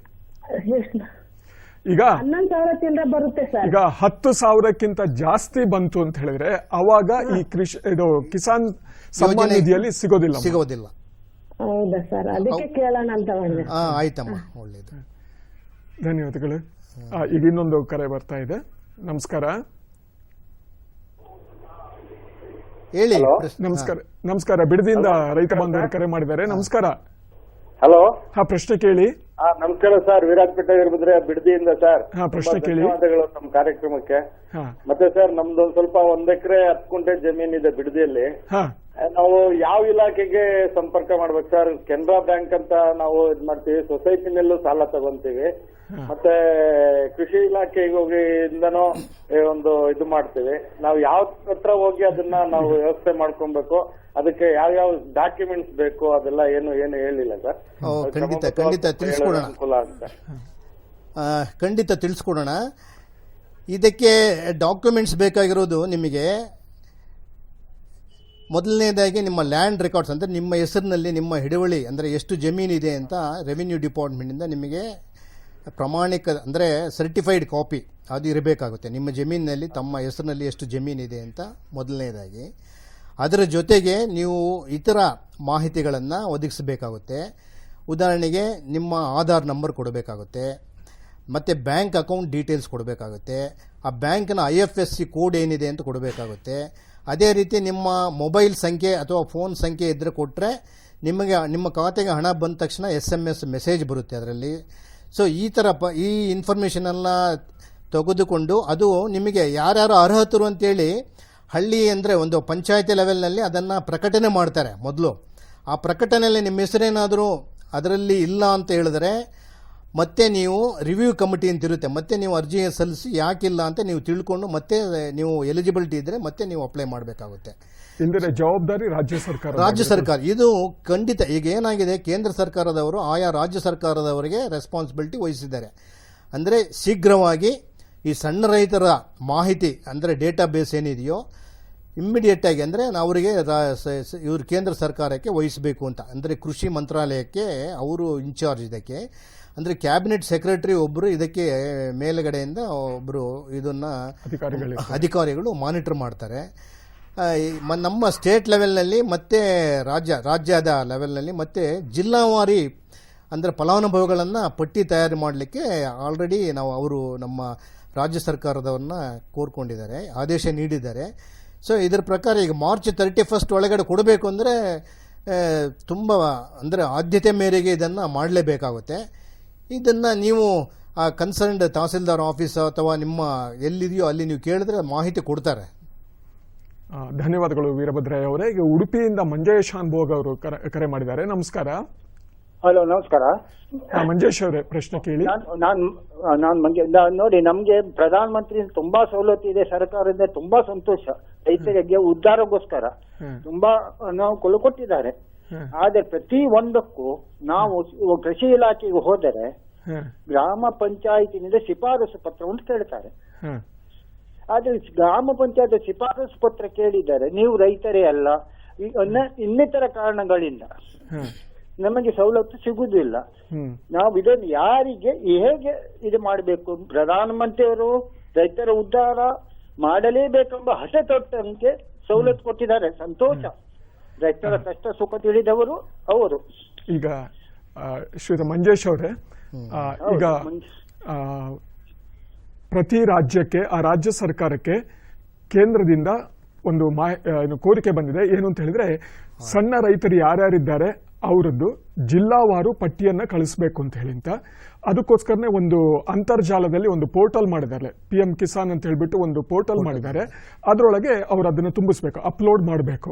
[SPEAKER 5] ಎಷ್ಟು?
[SPEAKER 1] ಈಗ
[SPEAKER 5] ಹನ್ನೊಂದು ಸಾವಿರ ಚಿಲ್ಲರೆ ಬರುತ್ತೆ ಸರ್
[SPEAKER 1] ಈಗ ಹತ್ತು ಸಾವಿರಕ್ಕಿಂತ ಜಾಸ್ತಿ ಬಂತು ಅಂತ ಹೇಳಿದ್ರೆ ಅವಾಗ ಈ ಕೃಷಿ ಇದು ಕಿಸಾನ್ ಸಮ್ಮಾನ್
[SPEAKER 2] ಯೋಜನೆ
[SPEAKER 1] ನಿಧಿಯಲ್ಲಿ ಸಿಗೋದಿಲ್ಲ
[SPEAKER 2] ಸಿಗೋದಿಲ್ಲ.
[SPEAKER 5] ಹೌದಾ ಸರ್ ಅದಕ್ಕೆ ಕೇಳೋಣ ಅಂತ ಬಂದೆ.
[SPEAKER 2] ಹಾ ಆಯ್ತಮ್ಮ ಒಳ್ಳೇದು.
[SPEAKER 1] ಧನ್ಯವಾದಗಳು. ಈಗ ಇನ್ನೊಂದು ಕರೆ ಬರ್ತಾ ಇದೆ. ನಮಸ್ಕಾರ.
[SPEAKER 2] ಹೇಳಿ
[SPEAKER 1] ನಮಸ್ಕಾರ. ನಮಸ್ಕಾರ. ಬಿಡದಿಂದ ರೈತ ಬಾಂಧವರು ಕರೆ ಮಾಡಿದ್ದಾರೆ. ನಮಸ್ಕಾರ.
[SPEAKER 3] ಹಲೋ.
[SPEAKER 1] ಹಾ ಪ್ರಶ್ನೆ ಕೇಳಿ.
[SPEAKER 3] ನಮಸ್ಕಾರ ಸರ್. ವಿರಾಜಪೇಟೆ ವೀರಭದ್ರ ಬಿಡದಿಯಿಂದ ಸರ್.
[SPEAKER 1] ಪ್ರಶ್ನೆ ಕೇಳಿ.
[SPEAKER 3] ನಮ್ಮ ಕಾರ್ಯಕ್ರಮಕ್ಕೆ. ಮತ್ತೆ ಸರ್ ನಮ್ದು ಒಂದ್ ಸ್ವಲ್ಪ ಒಂದ್ ಎಕರೆ ಹತ್ ಕುಂಟೆ ಜಮೀನ್ ಇದೆ ಬಿಡದಿಯಲ್ಲಿ. ನಾವು ಯಾವ ಇಲಾಖೆಗೆ ಸಂಪರ್ಕ ಮಾಡ್ಬೇಕು ಸರ್? ಕೆನರಾ ಬ್ಯಾಂಕ್ ಅಂತ ನಾವು ಇದ್ ಮಾಡ್ತೀವಿ. ಸೊಸೈಟಿನಲ್ಲೂ ಸಾಲ ತಗೊಂತೀವಿ. ಮತ್ತೆ ಕೃಷಿ ಇಲಾಖೆಗೆ ಹೋಗಿ ಇಂದನೋ ಏ, ಒಂದು ಇದು ಮಾಡ್ತೀವಿ. ನಾವು ಯಾವ ಹತ್ರ ಹೋಗಿ ಅದನ್ನ ನಾವು ವ್ಯವಸ್ಥೆ ಮಾಡ್ಕೊಬೇಕು ಅದಕ್ಕೆ ಯಾವ ಯಾವ ಡಾಕ್ಯುಮೆಂಟ್ಸ್ ಬೇಕು ಅದೆಲ್ಲ ಏನು ಏನು ಹೇಳಿಲ್ಲ ಸರ್.
[SPEAKER 2] ಖಂಡಿತ, ಖಂಡಿತ ತಿಳಿಸ್ಕೊಡೋಣ.
[SPEAKER 3] ಅನುಕೂಲ ಆಗುತ್ತೆ.
[SPEAKER 2] ಆ, ಖಂಡಿತ ತಿಳಿಸ್ಕೊಡೋಣ. ಇದಕ್ಕೆ ಡಾಕ್ಯುಮೆಂಟ್ಸ್ ಬೇಕಾಗಿರೋದು ನಿಮಗೆ ಮೊದಲನೇದಾಗಿ ನಿಮ್ಮ ಲ್ಯಾಂಡ್ ರೆಕಾರ್ಡ್ಸ್ ಅಂದರೆ ನಿಮ್ಮ ಹೆಸರಿನಲ್ಲಿ ನಿಮ್ಮ ಹಿಡುವಳಿ ಅಂದರೆ ಎಷ್ಟು ಜಮೀನಿದೆ ಅಂತ ರೆವಿನ್ಯೂ ಡಿಪಾರ್ಟ್ಮೆಂಟಿಂದ ನಿಮಗೆ ಪ್ರಮಾಣಿಕ ಅಂದರೆ ಸರ್ಟಿಫೈಡ್ ಕಾಪಿ ಅದು ಇರಬೇಕಾಗುತ್ತೆ. ನಿಮ್ಮ ಜಮೀನಿನಲ್ಲಿ, ತಮ್ಮ ಹೆಸರಿನಲ್ಲಿ ಎಷ್ಟು ಜಮೀನಿದೆ ಅಂತ ಮೊದಲನೇದಾಗಿ. ಅದರ ಜೊತೆಗೆ ನೀವು ಇತರ ಮಾಹಿತಿಗಳನ್ನು ಒದಗಿಸಬೇಕಾಗುತ್ತೆ. ಉದಾಹರಣೆಗೆ, ನಿಮ್ಮ ಆಧಾರ್ ನಂಬರ್ ಕೊಡಬೇಕಾಗುತ್ತೆ. ಮತ್ತು ಬ್ಯಾಂಕ್ ಅಕೌಂಟ್ ಡೀಟೇಲ್ಸ್ ಕೊಡಬೇಕಾಗುತ್ತೆ. ಆ ಬ್ಯಾಂಕ್ನ I F S C code ಏನಿದೆ ಅಂತ ಕೊಡಬೇಕಾಗುತ್ತೆ. ಅದೇ ರೀತಿ ನಿಮ್ಮ ಮೊಬೈಲ್ ಸಂಖ್ಯೆ ಅಥವಾ ಫೋನ್ ಸಂಖ್ಯೆ ಇದ್ದರೆ ಕೊಟ್ಟರೆ ನಿಮಗೆ, ನಿಮ್ಮ ಖಾತೆಗೆ ಹಣ ಬಂದ ತಕ್ಷಣ ಎಸ್ ಎಂ ಎಸ್ ಮೆಸೇಜ್ ಬರುತ್ತೆ ಅದರಲ್ಲಿ. ಸೊ ಈ ಥರ ಪ, ಈ ಇನ್ಫಾರ್ಮೇಷನೆಲ್ಲ ತೆಗೆದುಕೊಂಡು ಅದು ನಿಮಗೆ ಯಾರ್ಯಾರು ಅರ್ಹತರು ಅಂತೇಳಿ ಹಳ್ಳಿ ಅಂದರೆ ಒಂದು ಪಂಚಾಯತಿ ಲೆವೆಲ್ನಲ್ಲಿ ಅದನ್ನು ಪ್ರಕಟಣೆ ಮಾಡ್ತಾರೆ ಮೊದಲು. ಆ ಪ್ರಕಟಣೆಯಲ್ಲಿ ನಿಮ್ಮ ಹೆಸರೇನಾದರೂ ಅದರಲ್ಲಿ ಇಲ್ಲ ಅಂತ ಹೇಳಿದ್ರೆ ಮತ್ತೆ ನೀವು ರಿವ್ಯೂ ಕಮಿಟಿ ಅಂತ ಇರುತ್ತೆ. ಮತ್ತೆ ನೀವು ಅರ್ಜಿ ಸಲ್ಲಿಸಿ ಯಾಕಿಲ್ಲ ಅಂತ ನೀವು ತಿಳ್ಕೊಂಡು ಮತ್ತೆ ನೀವು ಎಲಿಜಿಬಿಲಿಟಿ ಇದ್ರೆ ಮತ್ತೆ ನೀವು ಅಪ್ಲೈ ಮಾಡಬೇಕಾಗುತ್ತೆ.
[SPEAKER 1] ಇಂದಿನ ಜವಾಬ್ದಾರಿ ರಾಜ್ಯ ಸರ್ಕಾರ
[SPEAKER 2] ರಾಜ್ಯ ಸರ್ಕಾರ ಇದು ಖಂಡಿತ ಈಗ ಏನಾಗಿದೆ ಕೇಂದ್ರ ಸರ್ಕಾರದವರು ಆಯಾ ರಾಜ್ಯ ಸರ್ಕಾರದವರಿಗೆ ರೆಸ್ಪಾನ್ಸಿಬಿಲಿಟಿ ವಹಿಸಿದ್ದಾರೆ. ಅಂದರೆ ಶೀಘ್ರವಾಗಿ ಈ ಸಣ್ಣ ರೈತರ ಮಾಹಿತಿ ಅಂದರೆ ಡೇಟಾ ಬೇಸ್ ಏನಿದೆಯೋ ಇಮ್ಮಿಡಿಯೇಟ್ ಆಗಿ ಅಂದರೆ ಅವರಿಗೆ ಇವರು ಕೇಂದ್ರ ಸರ್ಕಾರಕ್ಕೆ ವಹಿಸಬೇಕು ಅಂತ. ಅಂದರೆ ಕೃಷಿ ಮಂತ್ರಾಲಯಕ್ಕೆ ಅವರು ಇನ್ಚಾರ್ಜ್ ಇದಕ್ಕೆ. ಅಂದರೆ ಕ್ಯಾಬಿನೆಟ್ ಸೆಕ್ರೆಟರಿ ಒಬ್ಬರು ಇದಕ್ಕೆ ಮೇಲುಗಡೆಯಿಂದ ಒಬ್ಬರು ಇದನ್ನು
[SPEAKER 1] ಅಧಿಕಾರಿಗಳು
[SPEAKER 2] ಅಧಿಕಾರಿಗಳು ಮಾನಿಟರ್ ಮಾಡ್ತಾರೆ. ಮ- ನಮ್ಮ ಸ್ಟೇಟ್ ಲೆವೆಲ್ನಲ್ಲಿ ಮತ್ತೆ ರಾಜ್ಯ ರಾಜ್ಯದ ಲೆವೆಲ್ನಲ್ಲಿ ಮತ್ತೆ ಜಿಲ್ಲಾವಾರಿ ಅಂದರೆ ಫಲಾನುಭವಿಗಳನ್ನು ಪಟ್ಟಿ ತಯಾರು ಮಾಡಲಿಕ್ಕೆ ಆಲ್ರೆಡಿ ನಾವು ಅವರು ನಮ್ಮ ರಾಜ್ಯ ಸರ್ಕಾರದವ್ರನ್ನ ಕೋರ್ಕೊಂಡಿದ್ದಾರೆ ಆದೇಶ ನೀಡಿದ್ದಾರೆ. ಸೊ ಇದರ ಪ್ರಕಾರ ಈಗ ಮಾರ್ಚ್ ತರ್ಟಿ ಫಸ್ಟ್ ಒಳಗಡೆ ಕೊಡಬೇಕು ಅಂದರೆ ತುಂಬ ಅಂದರೆ ಆದ್ಯತೆ ಮೇರೆಗೆ ಇದನ್ನು ಮಾಡಲೇಬೇಕಾಗುತ್ತೆ. ಇದನ್ನು ನೀವು ಆ ಕನ್ಸರ್ನ್ಡ್ ತಹಸೀಲ್ದಾರ್ ಆಫೀಸ್ ಅಥವಾ ನಿಮ್ಮ ಎಲ್ಲಿದೆಯೋ ಅಲ್ಲಿ ನೀವು ಕೇಳಿದ್ರೆ ಮಾಹಿತಿ ಕೊಡ್ತಾರೆ.
[SPEAKER 1] ಧನ್ಯವಾದಗಳು ವೀರಭದ್ರಯ್ಯ ಅವರೇ. ಈಗ ಉಡುಪಿಯಿಂದ ಮಂಜೇಶ್ ಅನ್ಭೋಗ್ ಅವರು ಕರೆ- ಕರೆ ಮಾಡಿದ್ದಾರೆ. ನಮಸ್ಕಾರ.
[SPEAKER 6] ಹಲೋ ನಮಸ್ಕಾರ.
[SPEAKER 1] ಆ, ಮಂಜೇಶ್ ಅವರೇ ಪ್ರಶ್ನೆ ಕೇಳಿ.
[SPEAKER 6] ನಾನ್ ನಾನ್ ನಾನ್ ಮಂಗೆ ನಾ- ನೋಡಿ ನಮ್ಗೆ ಪ್ರಧಾನ ಮಂತ್ರಿ ತುಂಬಾ ಸವಲತ್ತು ಇದೆ ಸರ್ಕಾರದಿಂದ ತುಂಬಾ ಸಂತೋಷ. ರೈತರಿಗೆ ಉದ್ಧಾರಕ್ಕೋಸ್ಕರ ತುಂಬಾ ನಾವು ಕೊಟ್ಟಿದ್ದಾರೆ. ಆದ್ರೆ ಪ್ರತಿ ಒಂದಕ್ಕೂ ನಾವು ಕೃಷಿ ಇಲಾಖೆಗೆ ಹೋದರೆ ಗ್ರಾಮ ಪಂಚಾಯತಿನಿಂದ ಶಿಫಾರಸು ಪತ್ರವನ್ನು ಕೇಳ್ತಾರೆ. ಆದ್ರೆ ಗ್ರಾಮ ಪಂಚಾಯತ್ ಶಿಫಾರಸು ಪತ್ರ ಕೇಳಿದರೆ ನೀವು ರೈತರೇ ಅಲ್ಲ. ಇನ್ನಿತರ ಕಾರಣಗಳಿಂದ ನಮಗೆ ಸವಲತ್ತು
[SPEAKER 1] ಸಿಗುದಿಲ್ಲ.
[SPEAKER 6] ನಾವು ಇದನ್ನು ಯಾರಿಗೆ ಹೇಗೆ ಇದು ಮಾಡಬೇಕು? ಪ್ರಧಾನಮಂತ್ರಿಯವರು ರೈತರ ಉದ್ಧಾರ ಮಾಡಲೇಬೇಕೆಂಬ ಹಸೆ ತೊಟ್ಟಂತೆ ಸವಲತ್ತು ಕೊಟ್ಟಿದ್ದಾರೆ. ಸಂತೋಷ. ರೈತರ ಕಷ್ಟ ಸುಖ ತಿಳಿದವರು ಅವರು.
[SPEAKER 1] ಈಗ ಶ್ರೀ ಮಂಜೇಶ್ ಅವರೇ ಈಗ ಆ, ಪ್ರತಿ ರಾಜ್ಯಕ್ಕೆ ಆ ರಾಜ್ಯ ಸರ್ಕಾರಕ್ಕೆ ಕೇಂದ್ರದಿಂದ ಒಂದು ಮಾ ಕೋರಿಕೆ ಬಂದಿದೆ. ಏನು ಅಂತ ಹೇಳಿದ್ರೆ ಸಣ್ಣ ರೈತರು ಯಾರ್ಯಾರಿದ್ದಾರೆ ಅವರದ್ದು ಜಿಲ್ಲಾವಾರು ಪಟ್ಟಿಯನ್ನ ಕಳಿಸ್ಬೇಕು ಅಂತ ಹೇಳಿ ಅಂತ. ಅದಕ್ಕೋಸ್ಕರನೇ ಒಂದು ಅಂತರ್ಜಾಲದಲ್ಲಿ ಒಂದು ಪೋರ್ಟಲ್ ಮಾಡಿದ್ದಾರೆ. ಪಿ ಎಂ ಕಿಸಾನ್ ಅಂತ ಹೇಳ್ಬಿಟ್ಟು ಒಂದು ಪೋರ್ಟಲ್. ಮಾಡಿದ್ದಾರೆ. ಅದರೊಳಗೆ ಅವರು ಅದನ್ನು ತುಂಬಿಸ್ಬೇಕು ಅಪ್ಲೋಡ್ ಮಾಡಬೇಕು.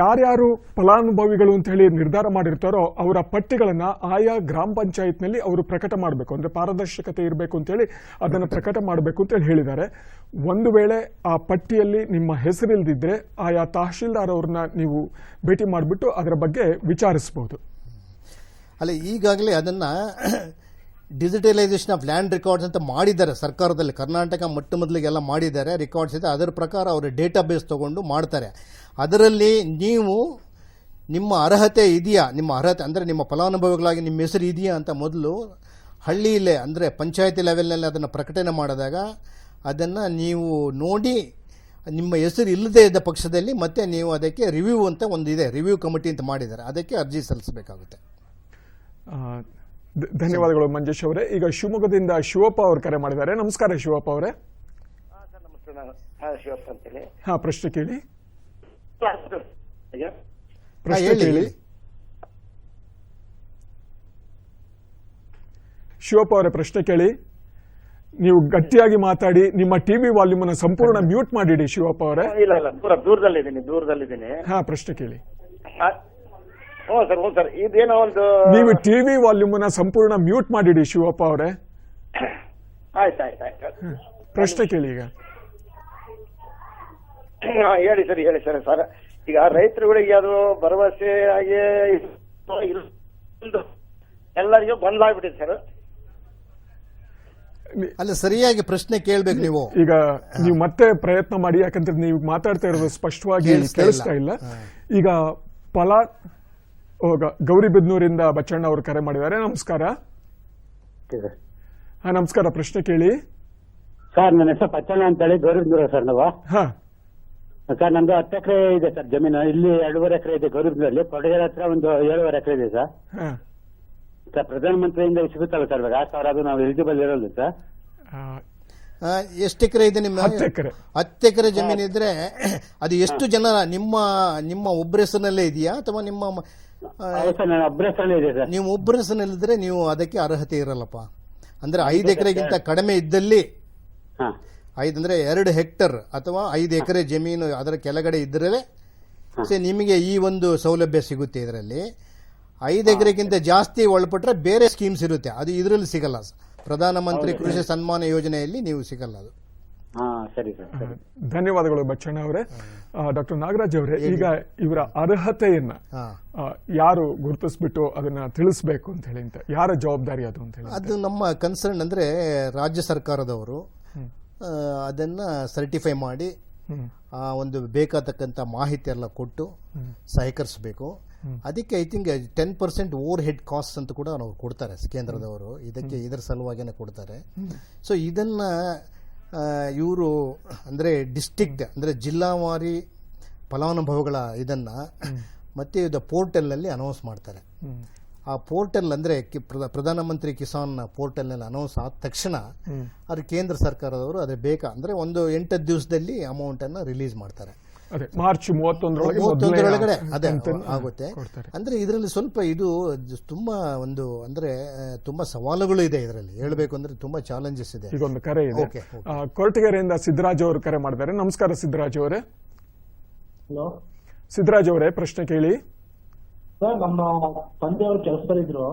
[SPEAKER 1] ಯಾರ್ಯಾರು ಫಲಾನುಭವಿಗಳು ಅಂತ ಹೇಳಿ ನಿರ್ಧಾರ ಮಾಡಿರ್ತಾರೋ ಅವರ ಪಟ್ಟಿಗಳನ್ನ ಆಯಾ ಗ್ರಾಮ ಪಂಚಾಯತ್ನಲ್ಲಿ ಅವರು ಪ್ರಕಟ ಮಾಡಬೇಕು. ಅಂದ್ರೆ ಪಾರದರ್ಶಕತೆ ಇರಬೇಕು ಅಂತ ಹೇಳಿ ಅದನ್ನು ಪ್ರಕಟ ಮಾಡಬೇಕು ಅಂತೇಳಿ ಹೇಳಿದ್ದಾರೆ. ಒಂದು ವೇಳೆ ಆ ಪಟ್ಟಿಯಲ್ಲಿ ನಿಮ್ಮ ಹೆಸರಿಲ್ದಿದ್ರೆ ಆಯಾ ತಹಶೀಲ್ದಾರ್ ಅವ್ರನ್ನ ನೀವು ಭೇಟಿ ಮಾಡಿಬಿಟ್ಟು ಅದರ ಬಗ್ಗೆ ವಿಚಾರಿಸಬಹುದು
[SPEAKER 2] ಅಲ್ಲ, ಈಗಾಗಲೇ ಅದನ್ನು ಡಿಜಿಟಲೈಸೇಷನ್ ಆಫ್ ಲ್ಯಾಂಡ್ ರೆಕಾರ್ಡ್ಸ್ ಅಂತ ಮಾಡಿದ್ದಾರೆ ಸರ್ಕಾರದಲ್ಲಿ. ಕರ್ನಾಟಕ ಮೊಟ್ಟ ಮೊದಲಿಗೆಲ್ಲ ಮಾಡಿದ್ದಾರೆ. ರೆಕಾರ್ಡ್ಸ್ ಇದೆ. ಅದರ ಪ್ರಕಾರ ಅವರು ಡೇಟಾ ಬೇಸ್ ತೊಗೊಂಡು ಮಾಡ್ತಾರೆ. ಅದರಲ್ಲಿ ನೀವು ನಿಮ್ಮ ಅರ್ಹತೆ ಇದೆಯಾ? ನಿಮ್ಮ ಅರ್ಹತೆ ಅಂದರೆ ನಿಮ್ಮ ಫಲಾನುಭವಿಗಳಾಗಿ ನಿಮ್ಮ ಹೆಸರು ಇದೆಯಾ ಅಂತ ಮೊದಲು ಹಳ್ಳಿಯಲ್ಲೇ ಅಂದರೆ ಪಂಚಾಯತಿ ಲೆವೆಲ್ನಲ್ಲಿ ಅದನ್ನು ಪ್ರಕಟಣೆ ಮಾಡಿದಾಗ ಅದನ್ನು ನೀವು ನೋಡಿ ನಿಮ್ಮ ಹೆಸರು ಇಲ್ಲದೇ ಇದ್ದ ಪಕ್ಷದಲ್ಲಿ ಮತ್ತೆ ನೀವು ಅದಕ್ಕೆ ರಿವ್ಯೂ ಅಂತ ಒಂದು ಇದೆ. ರಿವ್ಯೂ ಕಮಿಟಿ ಅಂತ ಮಾಡಿದ್ದಾರೆ. ಅದಕ್ಕೆ ಅರ್ಜಿ ಸಲ್ಲಿಸಬೇಕಾಗುತ್ತೆ.
[SPEAKER 1] ಧನ್ಯವಾದಗಳು ಮಂಜೇಶ್ ಅವರೇ. ಈಗ ಶಿವಮೊಗ್ಗದಿಂದ ಶಿವಪ್ಪ ಅವರು ಕರೆ ಮಾಡಿದ್ದಾರೆ. ನಮಸ್ಕಾರ ಶಿವಪ್ಪ ಅವರೇ.
[SPEAKER 3] ಹಾ, ಶಿವಪ್ಪ ಅಂತೇಳಿ.
[SPEAKER 1] ಹಾ ಪ್ರಶ್ನೆ ಕೇಳಿ. ಪ್ರಶ್ನೆ
[SPEAKER 2] ಹೇಳಿ.
[SPEAKER 1] ಕೇಳಿ. ಶಿವಪ್ಪ ಅವರೇ ಪ್ರಶ್ನೆ ಕೇಳಿ. ನೀವು ಗಟ್ಟಿಯಾಗಿ ಮಾತಾಡಿ ನಿಮ್ಮ ಟಿವಿ ವಾಲ್ಯೂಮ್ ಅನ್ನು ಸಂಪೂರ್ಣ ಮ್ಯೂಟ್ ಮಾಡಿಡಿ ಶಿವಪ್ಪ ಅವರೇ.
[SPEAKER 6] ಇಲ್ಲ ಇಲ್ಲ ದೂರ ದೂರದಲ್ಲಿದ್ದೀನಿ ದೂರದಲ್ಲಿದ್ದೀನಿ.
[SPEAKER 1] ಹಾ ಪ್ರಶ್ನೆ ಕೇಳಿ.
[SPEAKER 6] ಹ್ಞೂ ಸರ್ ಹ್ಞೂ ಸರ್ ಇದೇನೋ ಒಂದು
[SPEAKER 1] ನೀವು ಟಿವಿ ವಾಲ್ಯೂಮ್ ಅನ್ನ ಸಂಪೂರ್ಣ ಮ್ಯೂಟ್ ಮಾಡಿಡಿ ಶಿವಪ್ಪ ಅವರೇ.
[SPEAKER 6] ಆಯ್ತು ಆಯ್ತು ಆಯ್ತು
[SPEAKER 1] ಪ್ರಶ್ನೆ ಕೇಳಿ ಈಗ.
[SPEAKER 6] ಹಾ, ಹೇಳಿ ಸರ್ ಹೇಳಿ ಸರ್ ಸರ್. ಈಗ ರೈತರುಗಳಿಗೆ ಅದು ಭರವಸೆ ಆಗಿ ಎಲ್ಲರಿಗೂ ಎಲ್ಲರಿಗೂ ಬಂದ್ಲಾಗ್ಬಿಟ್ಟಿದೆ ಸರ್.
[SPEAKER 2] ಅಲ್ಲ ಸರಿಯಾಗಿ ಪ್ರಶ್ನೆ ಕೇಳ್ಬೇಕು ನೀವು.
[SPEAKER 1] ಈಗ ನೀವು ಮತ್ತೆ ಪ್ರಯತ್ನ ಮಾಡಿ ಯಾಕಂದ್ರೆ ನೀವು ಮಾತಾಡ್ತಾ ಇರೋದು ಸ್ಪಷ್ಟವಾಗಿ
[SPEAKER 2] ಕೇಳಿಸ್ತಾ
[SPEAKER 1] ಕೇಳಿಸ್ತಾ ಇಲ್ಲ. ಈಗ ಫಲ ಗೌರಿಬಿದ್ನೂರಿಂದ ಬಚ್ಚಣ್ಣ ಅವರು ಕರೆ ಮಾಡಿದ್ದಾರೆ. ನಮಸ್ಕಾರ. ಹಾ ನಮಸ್ಕಾರ ಪ್ರಶ್ನೆ ಕೇಳಿ.
[SPEAKER 4] ಸರ್ ನನ್ನ ಹೆಸರು ಪಚ್ಚಣ್ಣ ಅಂತೇಳಿ ಗೌರಿಬಿದ್ನೂರ ಸರ್ ನಾವು.
[SPEAKER 1] ಹಾ.
[SPEAKER 4] ಸರ್ ನಮ್ದು ಹತ್ತು ಎಕರೆ ಇದೆ ಸರ್ ಜಮೀನು. ಇಲ್ಲಿ ಎರಡೂವರೆ ಎಕರೆ ಇದೆ ಗೌರಿಬಿದ್ನೂರಲ್ಲಿ ಕೊಡಗೇರ ಹತ್ರ ಒಂದು ಏಳುವರೆ ಎಕರೆ ಇದೆ ಸರ್.
[SPEAKER 1] ಹಾ.
[SPEAKER 4] ಸರ್ ಪ್ರಧಾನಮಂತ್ರಿಯಿಂದ ಸಿಗುತ್ತಲ್ಲ ಸರ್ ಇವಾಗ? ಆ ಸಾವಿರ ಅದು ನಾವು ಎಲಿಜಿಬಲ್ ಇರೋಲ್ಲ ಸರ್.
[SPEAKER 2] ಎಷ್ಟು ಎಕರೆ ಇದೆ ನಿಮ್ಮ
[SPEAKER 1] ಹತ್ತು ಎಕರೆ.
[SPEAKER 2] ಹತ್ತು ಎಕರೆ ಜಮೀನು ಇದ್ರೆ ಅದು ಎಷ್ಟು ಜನ ನಿಮ್ಮ ನಿಮ್ಮ ಒಬ್ಬರ ಹೆಸರಿನಲ್ಲೇ ಇದೆಯಾ ಅಥವಾ ನಿಮ್ಮ ನೀವು ಒಬ್ಬರ ಹೆಸರಿನಲ್ಲಿದ್ರೆ ನೀವು ಅದಕ್ಕೆ ಅರ್ಹತೆ ಇರಲ್ಲಪ್ಪ. ಅಂದ್ರೆ ಐದು ಎಕರೆಗಿಂತ ಕಡಿಮೆ ಇದ್ದಲ್ಲಿ ಐದಂದ್ರೆ ಎರಡು ಹೆಕ್ಟರ್ ಅಥವಾ ಐದು ಎಕರೆ ಜಮೀನು ಅದರ ಕೆಳಗಡೆ ಇದ್ದರೆ ಸೇ ನಿಮಗೆ ಈ ಒಂದು ಸೌಲಭ್ಯ ಸಿಗುತ್ತೆ ಇದರಲ್ಲಿ. ಐದು ಎಕರೆಗಿಂತ ಜಾಸ್ತಿ ಒಳಪಟ್ರೆ ಬೇರೆ ಸ್ಕೀಮ್ಸ್ ಇರುತ್ತೆ. ಅದು ಇದರಲ್ಲಿ ಸಿಗಲ್ಲ. ಪ್ರಧಾನಮಂತ್ರಿ ಕೃಷಿ ಸನ್ಮಾನ ಯೋಜನೆಯಲ್ಲಿ ನೀವು ಸಿಗಲ್ಲ ಅದು.
[SPEAKER 4] ಸರಿ ಸರ್ ಸರಿ.
[SPEAKER 1] ಧನ್ಯವಾದಗಳು ಬಚ್ಚಣ್ಣ ಅವರೇ. ಡಾಕ್ಟರ್ ನಾಗರಾಜ್ ಅವರೇ ಈಗ ಇವರ ಅರ್ಹತೆಯನ್ನ ಯಾರು ಗುರುತಿಸ್ಬಿಟ್ಟು ಅದನ್ನ ತಿಳಿಸ್ಬೇಕು ಅಂತ ಹೇಳಿ ಅಂತ ಯಾರ ಜವಾಬ್ದಾರಿ ಅದು ಅಂತ ಹೇಳಿ
[SPEAKER 2] ಅದು ನಮ್ಮ ಕನ್ಸರ್ನ್ ಅಂದ್ರೆ ರಾಜ್ಯ ಸರ್ಕಾರದವರು. ಅದನ್ನ ಸರ್ಟಿಫೈ ಮಾಡಿ ಆ ಒಂದು ಬೇಕಾತಕ್ಕಂಥ ಮಾಹಿತಿ ಎಲ್ಲ ಕೊಟ್ಟು ಸಹಕರಿಸಬೇಕು. ಅದಕ್ಕೆ I think ten percent overhead cost ಅಂತ ಕೂಡ ನಾವು ಕೊಡ್ತಾರೆ ಕೇಂದ್ರದವರು. ಇದಕ್ಕೆ ಇದರ ಸಲುವಾಗಿನೇ ಕೊಡ್ತಾರೆ. ಸೊ ಇದನ್ನ ಇವರು ಅಂದರೆ ಡಿಸ್ಟಿಕ್ಟ್ ಅಂದರೆ ಜಿಲ್ಲಾವಾರಿ ಫಲಾನುಭವಿಗಳ ಇದನ್ನು ಮತ್ತೆ ಇದು ಪೋರ್ಟಲ್ನಲ್ಲಿ ಅನೌನ್ಸ್ ಮಾಡ್ತಾರೆ. ಆ ಪೋರ್ಟಲ್ ಅಂದರೆ ಕಿ- ಪ್ರಧ- ಪ್ರಧಾನಮಂತ್ರಿ ಕಿಸಾನ್ ಪೋರ್ಟಲ್ನಲ್ಲಿ ಅನೌನ್ಸ್ ಆದ ತಕ್ಷಣ ಅದು ಕೇಂದ್ರ ಸರ್ಕಾರದವರು ಅದೇ ಬೇಕಾ ಅಂದರೆ ಒಂದು ಎಂಟತ್ತು ದಿವಸದಲ್ಲಿ ಅಮೌಂಟನ್ನು ರಿಲೀಸ್ ಮಾಡ್ತಾರೆ.
[SPEAKER 1] ಅದೇ ಮಾರ್ಚ್ ಮೂವತ್ತೊಂದರೊಳಗೆ
[SPEAKER 2] ಮೂವತ್ತೊಂದರೊಳಗಡೆ ಅದೇ ಆಗುತ್ತೆ. ಅಂದ್ರೆ ಇದರಲ್ಲಿ ಸ್ವಲ್ಪ ಇದು ತುಂಬಾ ಒಂದು ಅಂದ್ರೆ ತುಂಬಾ ಸವಾಲುಗಳು ಇದೆ ಇದರಲ್ಲಿ. ಹೇಳಬೇಕು ಅಂದ್ರೆ ತುಂಬಾ ಚಾಲೆಂಜಸ್ ಇದೆ.
[SPEAKER 1] ಈಗ ಒಂದು ಕರೆ ಇದೆ. ಕೊರಟಗೆರೆಯಿಂದ ಸಿದ್ದರಾಜ್ ಅವರು ಕರೆ ಮಾಡಿದ್ದಾರೆ ನಮಸ್ಕಾರ ಸಿದ್ದರಾಜ್ ಅವರೇ.
[SPEAKER 7] ಹಲೋ.
[SPEAKER 1] ಸಿದ್ದರಾಜ್ ಅವರೇ ಪ್ರಶ್ನೆ ಕೇಳಿ.
[SPEAKER 7] ಸರ್ ನಮ್ಮ ತಂದೆಯವರು ಕೆಲಸದಲ್ಲಿದ್ರು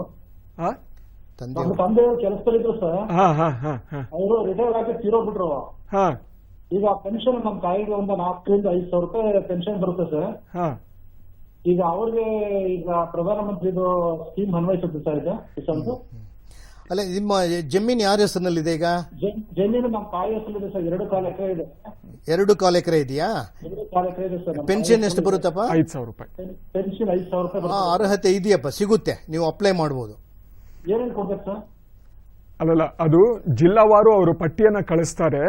[SPEAKER 1] ಹಾ
[SPEAKER 7] ತಂದೆಯವರು? ಕೆಲಸದಲ್ಲಿದ್ರು ಸರ್.
[SPEAKER 1] ಹಾ ಹಾ ಹಾ ಹಾ.
[SPEAKER 7] ಅವರು ರಿಟೈರ್ ಆಗಿ ತೀರೋಗ್ಬಿಟ್ರು.
[SPEAKER 1] ಹಾ.
[SPEAKER 7] ಈಗ ಪೆನ್ಷನ್ ನಮ್ಮ ತಾಯಿಗೆ ಒಂದು ನಾಲ್ಕರಿಂದ ಐದು ಸಾವಿರ ರೂಪಾಯಿ ಪೆನ್ಷನ್ ಬರುತ್ತೆ ಸರ್
[SPEAKER 1] ಹಾ.
[SPEAKER 7] ಈಗ ಅವ್ರಿಗೆ ಈಗ ಪ್ರಧಾನಮಂತ್ರಿದು ಸ್ಕೀಮ್ ಅನ್ವಯಿಸುತ್ತೆ ಸರ್ ಇದು ಕಿಸಾನ್ದು
[SPEAKER 2] ಅಲ್ಲ ನಿಮ್ಮ ಜಮೀನು ಯಾರ ಹೆಸರಿನಲ್ಲಿದೆ ಈಗ?
[SPEAKER 7] ಜಮೀನು ನಮ್ಮ ತಾಯಿ ಹೆಸರಿದೆ ಸರ್ ಎರಡು ಕಾಲ ಎಕರೆ ಇದೆ.
[SPEAKER 2] ಎರಡು ಕಾಲ ಎಕರೆ ಇದೆಯಾ?
[SPEAKER 7] ಎರಡು ಕಾಲ ಎಕರೆ ಇದೆ ಸರ್ ನಮ್ಮ
[SPEAKER 2] ಪೆನ್ಷನ್ ಎಷ್ಟು ಬರುತ್ತಪ್ಪ?
[SPEAKER 1] ಐದು ಸಾವಿರ ರೂಪಾಯಿ.
[SPEAKER 7] ಪೆನ್ಷನ್ ಐದು ಸಾವಿರ ರೂಪಾಯಿ
[SPEAKER 2] ಆ
[SPEAKER 7] ಬರುತ್ತೆ
[SPEAKER 2] ಅರ್ಹತೆ ಇದೆಯಪ್ಪ ಸಿಗುತ್ತೆ ನೀವು ಅಪ್ಲೈ ಮಾಡ್ಬೋದು.
[SPEAKER 7] ಏನೇನು ಕೊಡ್ಬೇಕು ಸರ್
[SPEAKER 1] ಅಲ್ಲಲ್ಲ ಅದು ಜಿಲ್ಲಾವಾರು ಅವರು ಪಟ್ಟಿಯನ್ನ ಕಳಿಸ್ತಾರೆ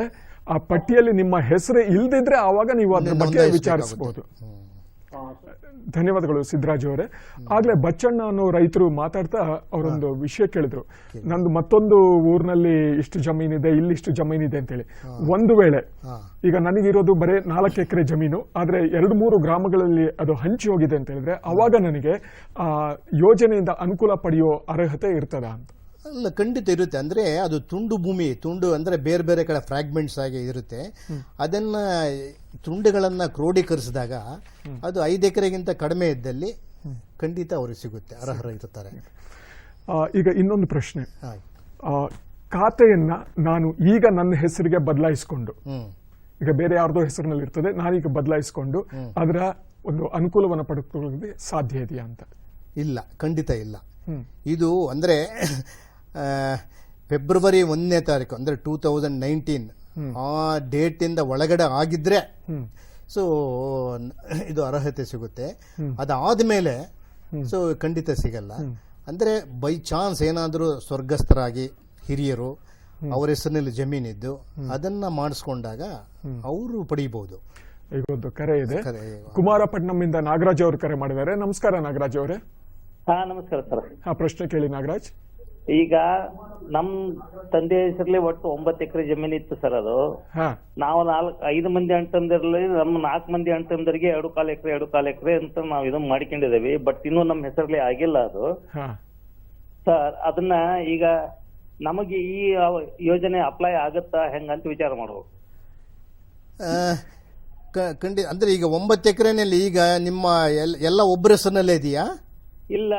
[SPEAKER 1] ಆ ಪಟ್ಟಿಯಲ್ಲಿ ನಿಮ್ಮ ಹೆಸರು ಇಲ್ದಿದ್ರೆ ಆವಾಗ ನೀವು ಅದ್ರ ಬಗ್ಗೆ ವಿಚಾರಿಸಬಹುದು ಧನ್ಯವಾದಗಳು ಸಿದ್ದರಾಜ್ ಅವರೇ. ಆಗ್ಲೇ ಬಚ್ಚಣ್ಣ ಅನ್ನೋ ರೈತರು ಮಾತಾಡ್ತಾ ಅವರೊಂದು ವಿಷಯ ಕೇಳಿದ್ರು. ನಂದು ಮತ್ತೊಂದು ಊರಿನಲ್ಲಿ ಇಷ್ಟು ಜಮೀನಿದೆ ಇಲ್ಲಿ ಇಷ್ಟು ಜಮೀನಿದೆ ಅಂತೇಳಿ. ಒಂದು ವೇಳೆ ಈಗ ನನಗಿರೋದು ಬರೀ ನಾಲ್ಕು ಎಕರೆ ಜಮೀನು ಆದ್ರೆ ಎರಡು ಮೂರು ಗ್ರಾಮಗಳಲ್ಲಿ ಅದು ಹಂಚಿ ಹೋಗಿದೆ ಅಂತ ಹೇಳಿದ್ರೆ ಅವಾಗ ನನಗೆ ಆ ಯೋಜನೆಯಿಂದ ಅನುಕೂಲ ಪಡೆಯೋ ಅರ್ಹತೆ ಇರ್ತದ ಅಂತ.
[SPEAKER 2] ಅಲ್ಲ ಖಂಡಿತ ಇರುತ್ತೆ. ಅಂದ್ರೆ ಅದು ತುಂಡು ಭೂಮಿ ತುಂಡು ಅಂದ್ರೆ ಬೇರೆ ಬೇರೆ ಕಡೆ ಫ್ರಾಗ್ಮೆಂಟ್ಸ್ ಆಗಿ ಇರುತ್ತೆ. ಅದನ್ನ ತುಂಡುಗಳನ್ನ ಕ್ರೋಢೀಕರಿಸಿದಾಗ ಅದು ಐದು ಎಕರೆಗಿಂತ ಕಡಿಮೆ ಇದ್ದಲ್ಲಿ ಖಂಡಿತ ಅವ್ರಿಗೆ ಸಿಗುತ್ತೆ ಅರ್ಹರ ಇರ್ತಾರೆ.
[SPEAKER 1] ಈಗ ಇನ್ನೊಂದು ಪ್ರಶ್ನೆ. ಖಾತೆಯನ್ನ ನಾನು ಈಗ ನನ್ನ ಹೆಸರಿಗೆ ಬದಲಾಯಿಸಿಕೊಂಡು ಈಗ ಬೇರೆ ಯಾರ್ದೋ ಹೆಸರಿನಲ್ಲಿ ಇರ್ತದೆ ನಾನೀಗ ಬದಲಾಯಿಸಿಕೊಂಡು ಅದರ ಒಂದು ಅನುಕೂಲವನ್ನು ಪಡೆದುಕೊಳ್ಳೋದಕ್ಕೆ ಸಾಧ್ಯ ಇದೆಯಾ ಅಂತ?
[SPEAKER 2] ಇಲ್ಲ ಖಂಡಿತ ಇಲ್ಲ. ಇದು ಅಂದ್ರೆ ಫೆಬ್ರವರಿ ಒಂದನೇ ತಾರೀಕು ಅಂದ್ರೆ ಟೂ ತೌಸಂಡ್ ನೈನ್ಟೀನ್ ಆ ಡೇಟ್ ಇಂದ ಒಳಗಡೆ ಆಗಿದ್ರೆ ಸೊ ಇದು ಅರ್ಹತೆ ಸಿಗುತ್ತೆ. ಅದಾದ್ಮೇಲೆ ಸೊ ಖಂಡಿತ ಸಿಗಲ್ಲ. ಅಂದ್ರೆ ಬೈ ಚಾನ್ಸ್ ಏನಾದರೂ ಸ್ವರ್ಗಸ್ಥರಾಗಿ ಹಿರಿಯರು ಅವರ ಹೆಸರಿನಲ್ಲಿ ಜಮೀನಿದ್ದು ಅದನ್ನ ಮಾಡಿಸ್ಕೊಂಡಾಗ ಅವರು ಪಡೀಬಹುದು
[SPEAKER 1] ಈಗ ಒಂದು ಕರೆ ಇದೆ.
[SPEAKER 2] ಕುಮಾರಪಟ್ಟಣಂ
[SPEAKER 1] ಇಂದ. ನಾಗರಾಜ್ ಅವರು ಕರೆ ಮಾಡಿದ್ದಾರೆ. ನಮಸ್ಕಾರ ನಾಗರಾಜ್ ಅವರೇ.
[SPEAKER 4] ಹಾ ನಮಸ್ಕಾರ ಸರ್.
[SPEAKER 1] ಆ ಪ್ರಶ್ನೆ ಕೇಳಿ ನಾಗರಾಜ್.
[SPEAKER 4] ಈಗ ನಮ್ ತಂದೆ ಹೆಸರಲ್ಲಿ ಒಟ್ಟು ಒಂಬತ್ತು ಎಕರೆ ಜಮೀನ್ ಇತ್ತು ಸರ್ ಅದು.
[SPEAKER 1] ಹಾ.
[SPEAKER 4] ನಾವು ನಾಲ್ಕು ಐದು ಮಂದಿ ಅಣ್ತಂದಿರಲಿ ನಮ್ಮ ನಾಲ್ಕ್ ಮಂದಿ ಅಣ್ತಂದರಿಗೆ ಎರಡು ಕಾಲು ಎಕರೆ ಎರಡು ಕಾಲು ಎಕರೆ ಅಂತ ನಾವು ಇದನ್ನ ಮಾಡ್ಕೊಂಡಿದ್ದೇವೆ. ಬಟ್ ಇನ್ನೂ ನಮ್ಮ ಹೆಸರಲ್ಲಿ ಆಗಿಲ್ಲ ಅದು.
[SPEAKER 1] ಹಾ.
[SPEAKER 4] ಸರ್ ಅದನ್ನ ಈಗ
[SPEAKER 8] ನಮಗೆ ಈ ಯೋಜನೆ ಅಪ್ಲೈ ಆಗತ್ತಾ ಹೆಂಗಂತ ವಿಚಾರ ಮಾಡ್ಬೇಕು
[SPEAKER 2] ಖಂಡಿತ ಅಂದ್ರೆ ಈಗ ಒಂಬತ್ತು ಎಕರೆನಲ್ಲಿ ಈಗ ನಿಮ್ಮ ಎಲ್- ಎಲ್ಲ ಒಬ್ಬರ ಹೆಸರಿನಲ್ಲೇ ಇದೆಯಾ?
[SPEAKER 8] ಇಲ್ಲ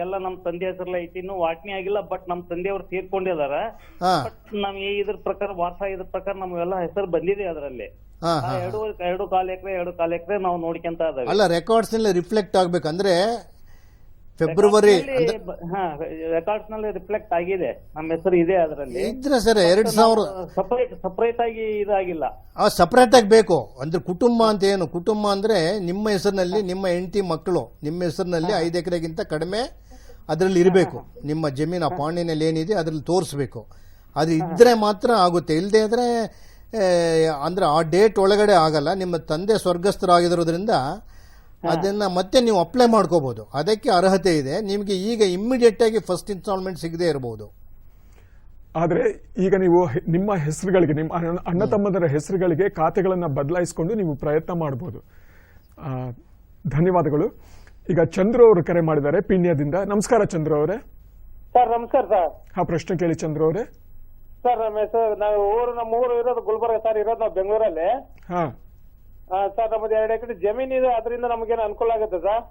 [SPEAKER 8] ಎಲ್ಲ ನಮ್ ತಂದೆ ಹೆಸರಲ್ಲ ಐತಿ ಇನ್ನು ವಾಟ್ನಿ ಆಗಿಲ್ಲ ಬಟ್ ನಮ್ ತಂದೆಯವ್ರು ತೀರ್ಕೊಂಡಿದಾರ
[SPEAKER 2] ಹಾ.
[SPEAKER 8] ಬಟ್ ನಮ್ಗೆ ಇದ್ರ ಪ್ರಕಾರ ವಾಸ ಇದ್ರ ಪ್ರಕಾರ ನಮ್ಗೆಲ್ಲ ಹೆಸರು ಬಂದಿದೆ ಅದರಲ್ಲಿ.
[SPEAKER 2] ಹಾ ಹಾ
[SPEAKER 8] ಎರಡು ಎರಡು ಕಾಲ್ ಎಕರೆ ಎರಡು ಕಾಲ ಎಕರೆ ನಾವು ನೋಡ್ಕೊಂತ
[SPEAKER 2] ಅಲ್ಲ ರೆಕಾರ್ಡ್ಸ್ ರಿಫ್ಲೆಕ್ಟ್ ಆಗ್ಬೇಕಂದ್ರೆ ಫೆಬ್ರವರಿ
[SPEAKER 8] ರೆಕಾರ್ಡ್ಸ್ನಲ್ಲಿ ರಿಫ್ಲೆಕ್ಟ್ ಆಗಿದೆ. ನಮ್ಮ ಹೆಸರು ಇದೆ ಅದರಲ್ಲಿ.
[SPEAKER 2] ಇದ್ರೆ ಸರ್ ಎರಡ್ ಸಾವಿರ
[SPEAKER 8] ಸಪರೇಟ್ ಸಪರೇಟ್ ಆಗಿ ಇದಾಗಿಲ್ಲ.
[SPEAKER 2] ಆ ಸಪರೇಟ್ ಆಗಿ ಬೇಕು. ಅಂದ್ರೆ ಕುಟುಂಬ ಅಂತ ಏನು? ಕುಟುಂಬ ಅಂದ್ರೆ ನಿಮ್ಮ ಹೆಸರಿನಲ್ಲಿ ನಿಮ್ಮ ಹೆಂಡತಿ ಮಕ್ಕಳು. ನಿಮ್ಮ ಹೆಸರಿನಲ್ಲಿ ಐದು ಎಕರೆಗಿಂತ ಕಡಿಮೆ ಅದರಲ್ಲಿ ಇರಬೇಕು. ನಿಮ್ಮ ಜಮೀನು ಆ ಪಾಣಿನಲ್ಲಿ ಏನಿದೆ ಅದ್ರಲ್ಲಿ ತೋರಿಸ್ಬೇಕು. ಅದು ಇದ್ರೆ ಮಾತ್ರ ಆಗುತ್ತೆ. ಇಲ್ಲದೆ ಇದ್ರೆ ಅಂದ್ರೆ ಆ ಡೇಟ್ ಒಳಗಡೆ ಆಗಲ್ಲ. ನಿಮ್ಮ ತಂದೆ ಸ್ವರ್ಗಸ್ಥರಾಗಿರೋದ್ರಿಂದ ಅದನ್ನ ಮತ್ತೆ ನೀವು ಅಪ್ಲೈ ಮಾಡ್ಕೋಬಹುದು ಅದಕ್ಕೆ ಅರ್ಹತೆ ಇದೆ. ನಿಮಗೆ ಈಗ ಇಮ್ಮಿಡಿಯೇಟ್ ಆಗಿ ಫಸ್ಟ್ ಇನ್ಸ್ಟಾಲ್ಮೆಂಟ್ ಸಿಗದೆ ಇರಬಹುದು
[SPEAKER 1] ಆದರೆ ಈಗ ನೀವು ನಿಮ್ಮ ಹೆಸರುಗಳಿಗೆ ನಿಮ್ಮ ಅಣ್ಣ- ತಮ್ಮದರ ಹೆಸರುಗಳಿಗೆ ಖಾತೆಗಳನ್ನು ಬದಲಾಯಿಸಿಕೊಂಡು ನೀವು ಪ್ರಯತ್ನ ಮಾಡಬಹುದು ಆ, ಧನ್ಯವಾದಗಳು. ಈಗ ಚಂದ್ರು ಅವರು ಕರೆ ಮಾಡಿದ್ದಾರೆ ಪಿಣ್ಯದಿಂದ. ನಮಸ್ಕಾರ ಚಂದ್ರು ಅವರೇ.
[SPEAKER 3] ಸರ್ ನಮಸ್ಕಾರ ಸರ್.
[SPEAKER 1] ಹಾ ಪ್ರಶ್ನೆ ಕೇಳಿ ಚಂದ್ರು ಅವರೇ.
[SPEAKER 3] ಸರ್ ನಮ್ಮ ಹೆಸರು ನಾವು ಊರು ನಮ್ಮ ಊರು ಇರೋದು ಗುಲ್ಬರ್ಗ ಸರ್ ಇರೋದು ನಾವು ಬೆಂಗಳೂರಲ್ಲಿ.
[SPEAKER 1] ಹಾ.
[SPEAKER 3] ಸರ್ ನಮ್ಮದು ಎರಡು ಎಕರೆ ಜಮೀನ್ ಇದೆ ಅದರಿಂದ ನಮಗೇನು ಅನುಕೂಲ ಆಗುತ್ತೆ ಸರ್?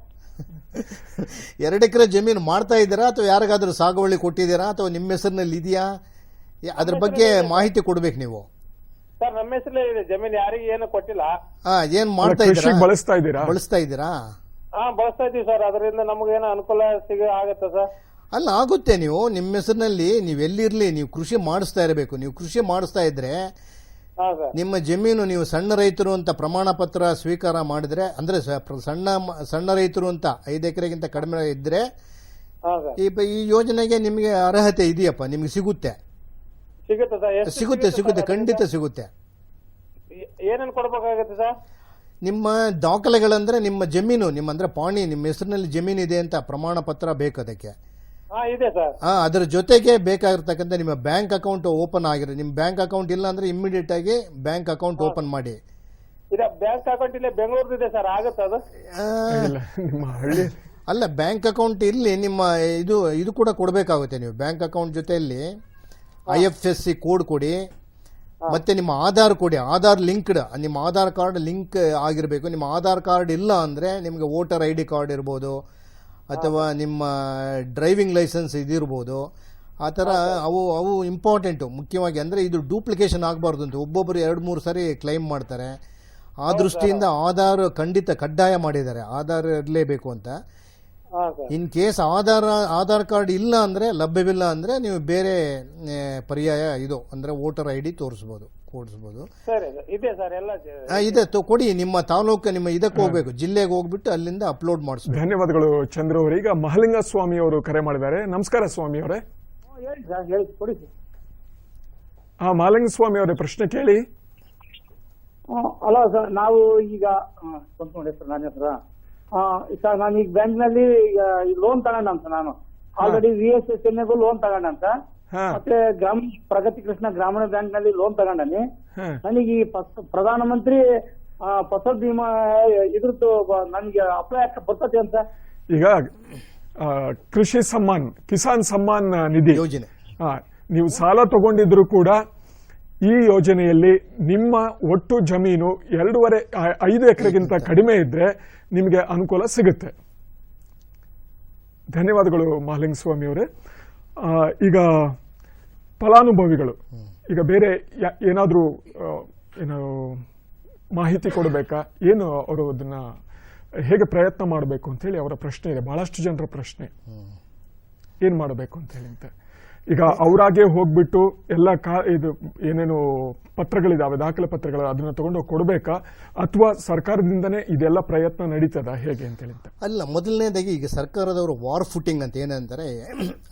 [SPEAKER 2] ಎರಡು ಎಕರೆ ಜಮೀನು ಮಾಡ್ತಾ ಇದ್ದೀರಾ ಅಥವಾ ಯಾರಿಗಾದ್ರೂ ಸಾಗುವಳಿ ಕೊಟ್ಟಿದ್ದೀರಾ ಅಥವಾ ನಿಮ್ಮ ಹೆಸರಿನಲ್ಲಿ ಇದೆಯಾ? ಅದ್ರ ಬಗ್ಗೆ ಮಾಹಿತಿ ಕೊಡ್ಬೇಕು ನೀವು.
[SPEAKER 3] ಸರ್ ನಮ್ಮ ಹೆಸರಲ್ಲೇ ಇದೆ ಜಮೀನ್ ಯಾರಿಗೆ ಏನು ಕೊಟ್ಟಿಲ್ಲ.
[SPEAKER 2] ಹಾ ಏನ್ ಮಾಡ್ತಾ ಇದ್ದೀರಾ?
[SPEAKER 1] ಬಳಸ್ತಾ ಇದ್ದೀರಾ?
[SPEAKER 2] ಬಳಸ್ತಾ ಇದ್ದೀರಾ?
[SPEAKER 3] ಹಾ ಬಳಸ್ತಾ ಇದೀವಿ ಸರ್ ಅದರಿಂದ ನಮಗೇನು ಅನುಕೂಲ ಸಿಗ ಆಗತ್ತೆ ಸರ್.
[SPEAKER 2] ಅಲ್ಲ ಆಗುತ್ತೆ ನೀವು ನಿಮ್ಮ ಹೆಸರಿನಲ್ಲಿ ನೀವು ಎಲ್ಲಿರಲಿ ನೀವು ಕೃಷಿ ಮಾಡಿಸ್ತಾ ಇರಬೇಕು. ನೀವು ಕೃಷಿ ಮಾಡಿಸ್ತಾ ಇದ್ರೆ ನಿಮ್ಮ ಜಮೀನು ನೀವು ಸಣ್ಣ ರೈತರು ಅಂತ ಪ್ರಮಾಣ ಪತ್ರ ಸ್ವೀಕಾರ ಮಾಡಿದ್ರೆ ಅಂದ್ರೆ ಸಣ್ಣ ಸಣ್ಣ ರೈತರು ಅಂತ ಐದು ಎಕರೆಗಿಂತ ಕಡಿಮೆ ಇದ್ರೆ ಈ ಯೋಜನೆಗೆ ನಿಮಗೆ ಅರ್ಹತೆ ಇದೆಯಪ್ಪ ನಿಮ್ಗೆ ಸಿಗುತ್ತೆ.
[SPEAKER 3] ಸಿಗುತ್ತೆ
[SPEAKER 2] ಸಿಗುತ್ತೆ ಖಂಡಿತ ಸಿಗುತ್ತೆ.
[SPEAKER 3] ಏನೇನು ಕೊಡಬೇಕಾಗುತ್ತೆ ಸರ್?
[SPEAKER 2] ನಿಮ್ಮ ದಾಖಲೆಗಳಂದ್ರೆ ನಿಮ್ಮ ಜಮೀನು ನಿಮ್ಮ ಅಂದ್ರೆ ಪಾಣಿ ನಿಮ್ಮ ಹೆಸರಿನಲ್ಲಿ ಜಮೀನು ಇದೆ ಅಂತ ಪ್ರಮಾಣ ಪತ್ರ ಬೇಕು ಅದಕ್ಕೆ.
[SPEAKER 3] ಇದೆ ಸರ್.
[SPEAKER 2] ಆ, ಅದರ ಜೊತೆಗೆ ಬೇಕಾಗಿರ್ತಕ್ಕಂಥ ನಿಮ್ಮ ಬ್ಯಾಂಕ್ ಅಕೌಂಟ್ ಓಪನ್ ಆಗಿರೋ ನಿಮ್ಮ ಬ್ಯಾಂಕ್ ಅಕೌಂಟ್ ಇಲ್ಲ ಅಂದ್ರೆ ಇಮಿಡಿಯೇಟ್ ಆಗಿ ಬ್ಯಾಂಕ್ ಅಕೌಂಟ್ ಓಪನ್ ಮಾಡಿ.
[SPEAKER 3] ಇದೆ ಬ್ಯಾಂಕ್ ಅಕೌಂಟ್ ಇಲ್ಲೇ ಬೆಂಗಳೂರ್ದು ಇದೆ ಸರ್ ಆಗುತ್ತಾ ಅದು?
[SPEAKER 1] ಇಲ್ಲ ನಿಮ್ಮ ಹಳ್ಳಿ.
[SPEAKER 2] ಅಲ್ಲ ಬ್ಯಾಂಕ್ ಅಕೌಂಟ್ ಇಲ್ಲಿ ನಿಮ್ಮ ಇದು ಇದು ಕೂಡ ಕೊಡಬೇಕಾಗುತ್ತೆ ನೀವು. ಬ್ಯಾಂಕ್ ಅಕೌಂಟ್ ಜೊತೆಯಲ್ಲಿ I F S C code ಕೊಡಿ ಮತ್ತೆ ನಿಮ್ಮ ಆಧಾರ್ ಕೊಡಿ. ಆಧಾರ್ ಲಿಂಕ್ಡ್ ನಿಮ್ಮ ಆಧಾರ್ ಕಾರ್ಡ್ ಲಿಂಕ್ ಆಗಿರಬೇಕು. ನಿಮ್ಮ ಆಧಾರ್ ಕಾರ್ಡ್ ಇಲ್ಲ ಅಂದ್ರೆ ನಿಮಗೆ ವೋಟರ್ ಐ ಡಿ ಕಾರ್ಡ್ ಇರ್ಬೋದು ಅಥವಾ ನಿಮ್ಮ ಡ್ರೈವಿಂಗ್ ಲೈಸೆನ್ಸ್ ಇದಿರ್ಬೋದು. ಆ ಥರ ಅವು ಅವು ಇಂಪಾರ್ಟೆಂಟು ಮುಖ್ಯವಾಗಿ ಅಂದರೆ ಇದು ಡೂಪ್ಲಿಕೇಶನ್ ಆಗಬಾರ್ದು ಅಂತ. ಒಬ್ಬೊಬ್ಬರು ಎರಡು ಮೂರು ಸಾರಿ ಕ್ಲೈಮ್ ಮಾಡ್ತಾರೆ. ಆ ದೃಷ್ಟಿಯಿಂದ ಆಧಾರ್ ಖಂಡಿತ ಕಡ್ಡಾಯ ಮಾಡಿದ್ದಾರೆ. ಆಧಾರ್ ಇರಲೇಬೇಕು ಅಂತ. ಇನ್ ಕೇಸ್ ಆಧಾರ ಆಧಾರ್ ಕಾರ್ಡ್ ಇಲ್ಲ ಅಂದ್ರೆ ಲಭ್ಯವಿಲ್ಲ ಅಂದ್ರೆ ನೀವು ಬೇರೆ ಪರ್ಯಾಯ ಇದು ಅಂದ್ರೆ ವೋಟರ್ ಐ ಡಿ ತೋರಿಸ್ಬೋದು. ಕೂಡಿಸ್ಬೋದು.
[SPEAKER 3] ಸರಿ ಸರ್. ಇದೆ ಸರ್ ಎಲ್ಲ
[SPEAKER 2] ಇದೆ ತೊ- ಕೊಡಿ. ನಿಮ್ಮ ತಾಲೂಕು ನಿಮ್ಮ ಇದಕ್ಕೆ ಹೋಗ್ಬೇಕು. ಜಿಲ್ಲೆಗೆ ಹೋಗ್ಬಿಟ್ಟು ಅಲ್ಲಿಂದ ಅಪ್ಲೋಡ್ ಮಾಡಿಸ್ಬೇಕು.
[SPEAKER 1] ಧನ್ಯವಾದಗಳು ಚಂದ್ರು ಅವರು. ಈಗ ಮಹಲಿಂಗ ಸ್ವಾಮಿ ಅವರು ಕರೆ ಮಾಡಿದ್ದಾರೆ. ನಮಸ್ಕಾರ ಸ್ವಾಮಿ ಅವರೇ.
[SPEAKER 6] ಹೇಳಿ ಸರ್ ಹೇಳಿ ಕೊಡಿ ಸರ್.
[SPEAKER 1] ಆ ಮಹಲಿಂಗ ಸ್ವಾಮಿ ಅವರೇ ಪ್ರಶ್ನೆ ಕೇಳಿ.
[SPEAKER 6] ಅಲ್ಲ ಸರ್ ನಾವು ಈಗ ನೋಡಿ ಸರ್ ನನ್ನ ಹೆಸರು ಸರ್ ನಾನು ಈಗ ಬ್ಯಾಂಕ್ನಲ್ಲಿ ಈಗ ಲೋನ್ ತಗೊಂಡಂತ ನಾನು. Already V S S N loan ತಗೊಂಡಂತ
[SPEAKER 1] ಹಾ
[SPEAKER 6] ಮತ್ತೆ ಗ್ರಾಮ ಪ್ರಗತಿ ಕೃಷ್ಣ ಗ್ರಾಮೀಣ ಬ್ಯಾಂಕ್ನಲ್ಲಿ ಲೋನ್ ತಗೊಂಡನಿ ನನಗೆ ಈ ಪ್ರಧಾನ ಮಂತ್ರಿ ಆ, ಫಸಲ್ ಬಿಮಾ ಇದ್ರದ್ದು ನನ್ಗೆ ಅಪ್ಲೈ ಆಗ್ತಾ ಬರ್ತದೆ ಅಂತ.
[SPEAKER 1] ಈಗ ಆ, ಕೃಷಿ ಸಮ್ಮಾನ್ ಕಿಸಾನ್ ಸಮ್ಮಾನ್ ನಿಧಿ.
[SPEAKER 2] ಯೋಜನೆ.
[SPEAKER 1] ನೀವು ಸಾಲ ತಗೊಂಡಿದ್ರು ಕೂಡ ಈ ಯೋಜನೆಯಲ್ಲಿ ನಿಮ್ಮ ಒಟ್ಟು ಜಮೀನು ಎರಡೂವರೆ ಐದು ಎಕರೆಗಿಂತ ಕಡಿಮೆ ಇದ್ರೆ ನಿಮಗೆ ಅನುಕೂಲ ಸಿಗುತ್ತೆ. ಧನ್ಯವಾದಗಳು ಮಹಲಿಂಗ ಸ್ವಾಮಿ ಅವರೇ ಈಗ ಫಲಾನುಭವಿಗಳು. ಈಗ ಬೇರೆ ಏನಾದರೂ ಏನು ಮಾಹಿತಿ ಕೊಡಬೇಕಾ? ಏನು ಅವರು ಅದನ್ನ ಹೇಗೆ ಪ್ರಯತ್ನ ಮಾಡಬೇಕು ಅಂತ ಹೇಳಿ ಅವರ ಪ್ರಶ್ನೆ ಇದೆ. ಬಹಳಷ್ಟು ಜನರ ಪ್ರಶ್ನೆ. ಏನು ಮಾಡಬೇಕು ಅಂತ ಹೇಳಿ ಅಂತ. ಈಗ ಅವರಾಗೆ ಹೋಗ್ಬಿಟ್ಟು ಎಲ್ಲ ಕಾ ಇದು ಏನೇನು ಪತ್ರಗಳಿದಾವೆ ದಾಖಲೆ ಪತ್ರಗಳು ಅದನ್ನ ತಗೊಂಡು ಕೊಡಬೇಕಾ? ಅಥವಾ ಸರ್ಕಾರದಿಂದನೇ ಇದೆಲ್ಲ ಪ್ರಯತ್ನ ನಡೀತದ? ಹೇಗೆ ಅಂತ. ಹೇಳಿ
[SPEAKER 2] ಅಲ್ಲ ಮೊದಲನೇದಾಗಿ ಈಗ ಸರ್ಕಾರದವರು ವಾರ್ ಫುಟಿಂಗ್ ಅಂತ ಏನಂತಾರೆ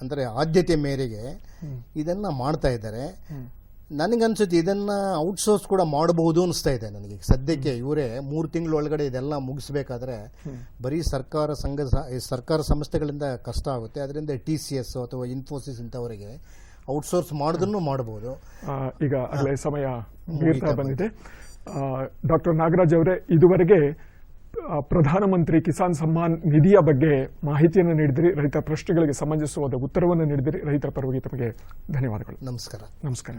[SPEAKER 2] ಅಂದರೆ ಆದ್ಯತೆ ಮೇರೆಗೆ ಇದನ್ನ ಮಾಡ್ತಾ ಇದ್ದಾರೆ. ನನಗನ್ಸುತ್ತೆ ಇದನ್ನು ಔಟ್ಸೋರ್ಸ್ ಕೂಡ ಮಾಡಬಹುದು ಅನಿಸ್ತಾ ಇದೆ ನನಗೆ. ಸದ್ಯಕ್ಕೆ ಇವರೇ ಮೂರು ತಿಂಗಳ ಒಳಗಡೆ ಇದೆಲ್ಲ ಮುಗಿಸ್ಬೇಕಾದ್ರೆ ಬರೀ ಸರ್ಕಾರ ಸಂಘ ಸರ್ಕಾರ ಸಂಸ್ಥೆಗಳಿಂದ ಕಷ್ಟ ಆಗುತ್ತೆ. ಅದರಿಂದ ಟಿ ಸಿ ಎಸ್ ಅಥವಾ ಇನ್ಫೋಸಿಸ್ ಇಂಥವರಿಗೆ ಔಟ್ಸೋರ್ಸ್ ಮಾಡೋದನ್ನು ಮಾಡಬಹುದು.
[SPEAKER 1] ಈಗ ಅಲ್ಲೇ ಸಮಯ ಮೀರ್ತಾ ಬಂದಿದೆ. ಡಾಕ್ಟರ್ ನಾಗರಾಜ್ ಅವರೇ ಇದುವರೆಗೆ ಪ್ರಧಾನಮಂತ್ರಿ ಕಿಸಾನ್ ಸಮ್ಮಾನ್ ನಿಧಿಯ ಬಗ್ಗೆ ಮಾಹಿತಿಯನ್ನು ನೀಡಿದಿರಿ ರೈತರ ಪ್ರಶ್ನೆಗಳಿಗೆ ಸಮಂಜಸವಾದ ಉತ್ತರವನ್ನು ನೀಡಿದಿರಿ ರೈತರ ಪರವಾಗಿ ತಮಗೆ ಧನ್ಯವಾದಗಳು.
[SPEAKER 2] ನಮಸ್ಕಾರ.
[SPEAKER 1] ನಮಸ್ಕಾರ.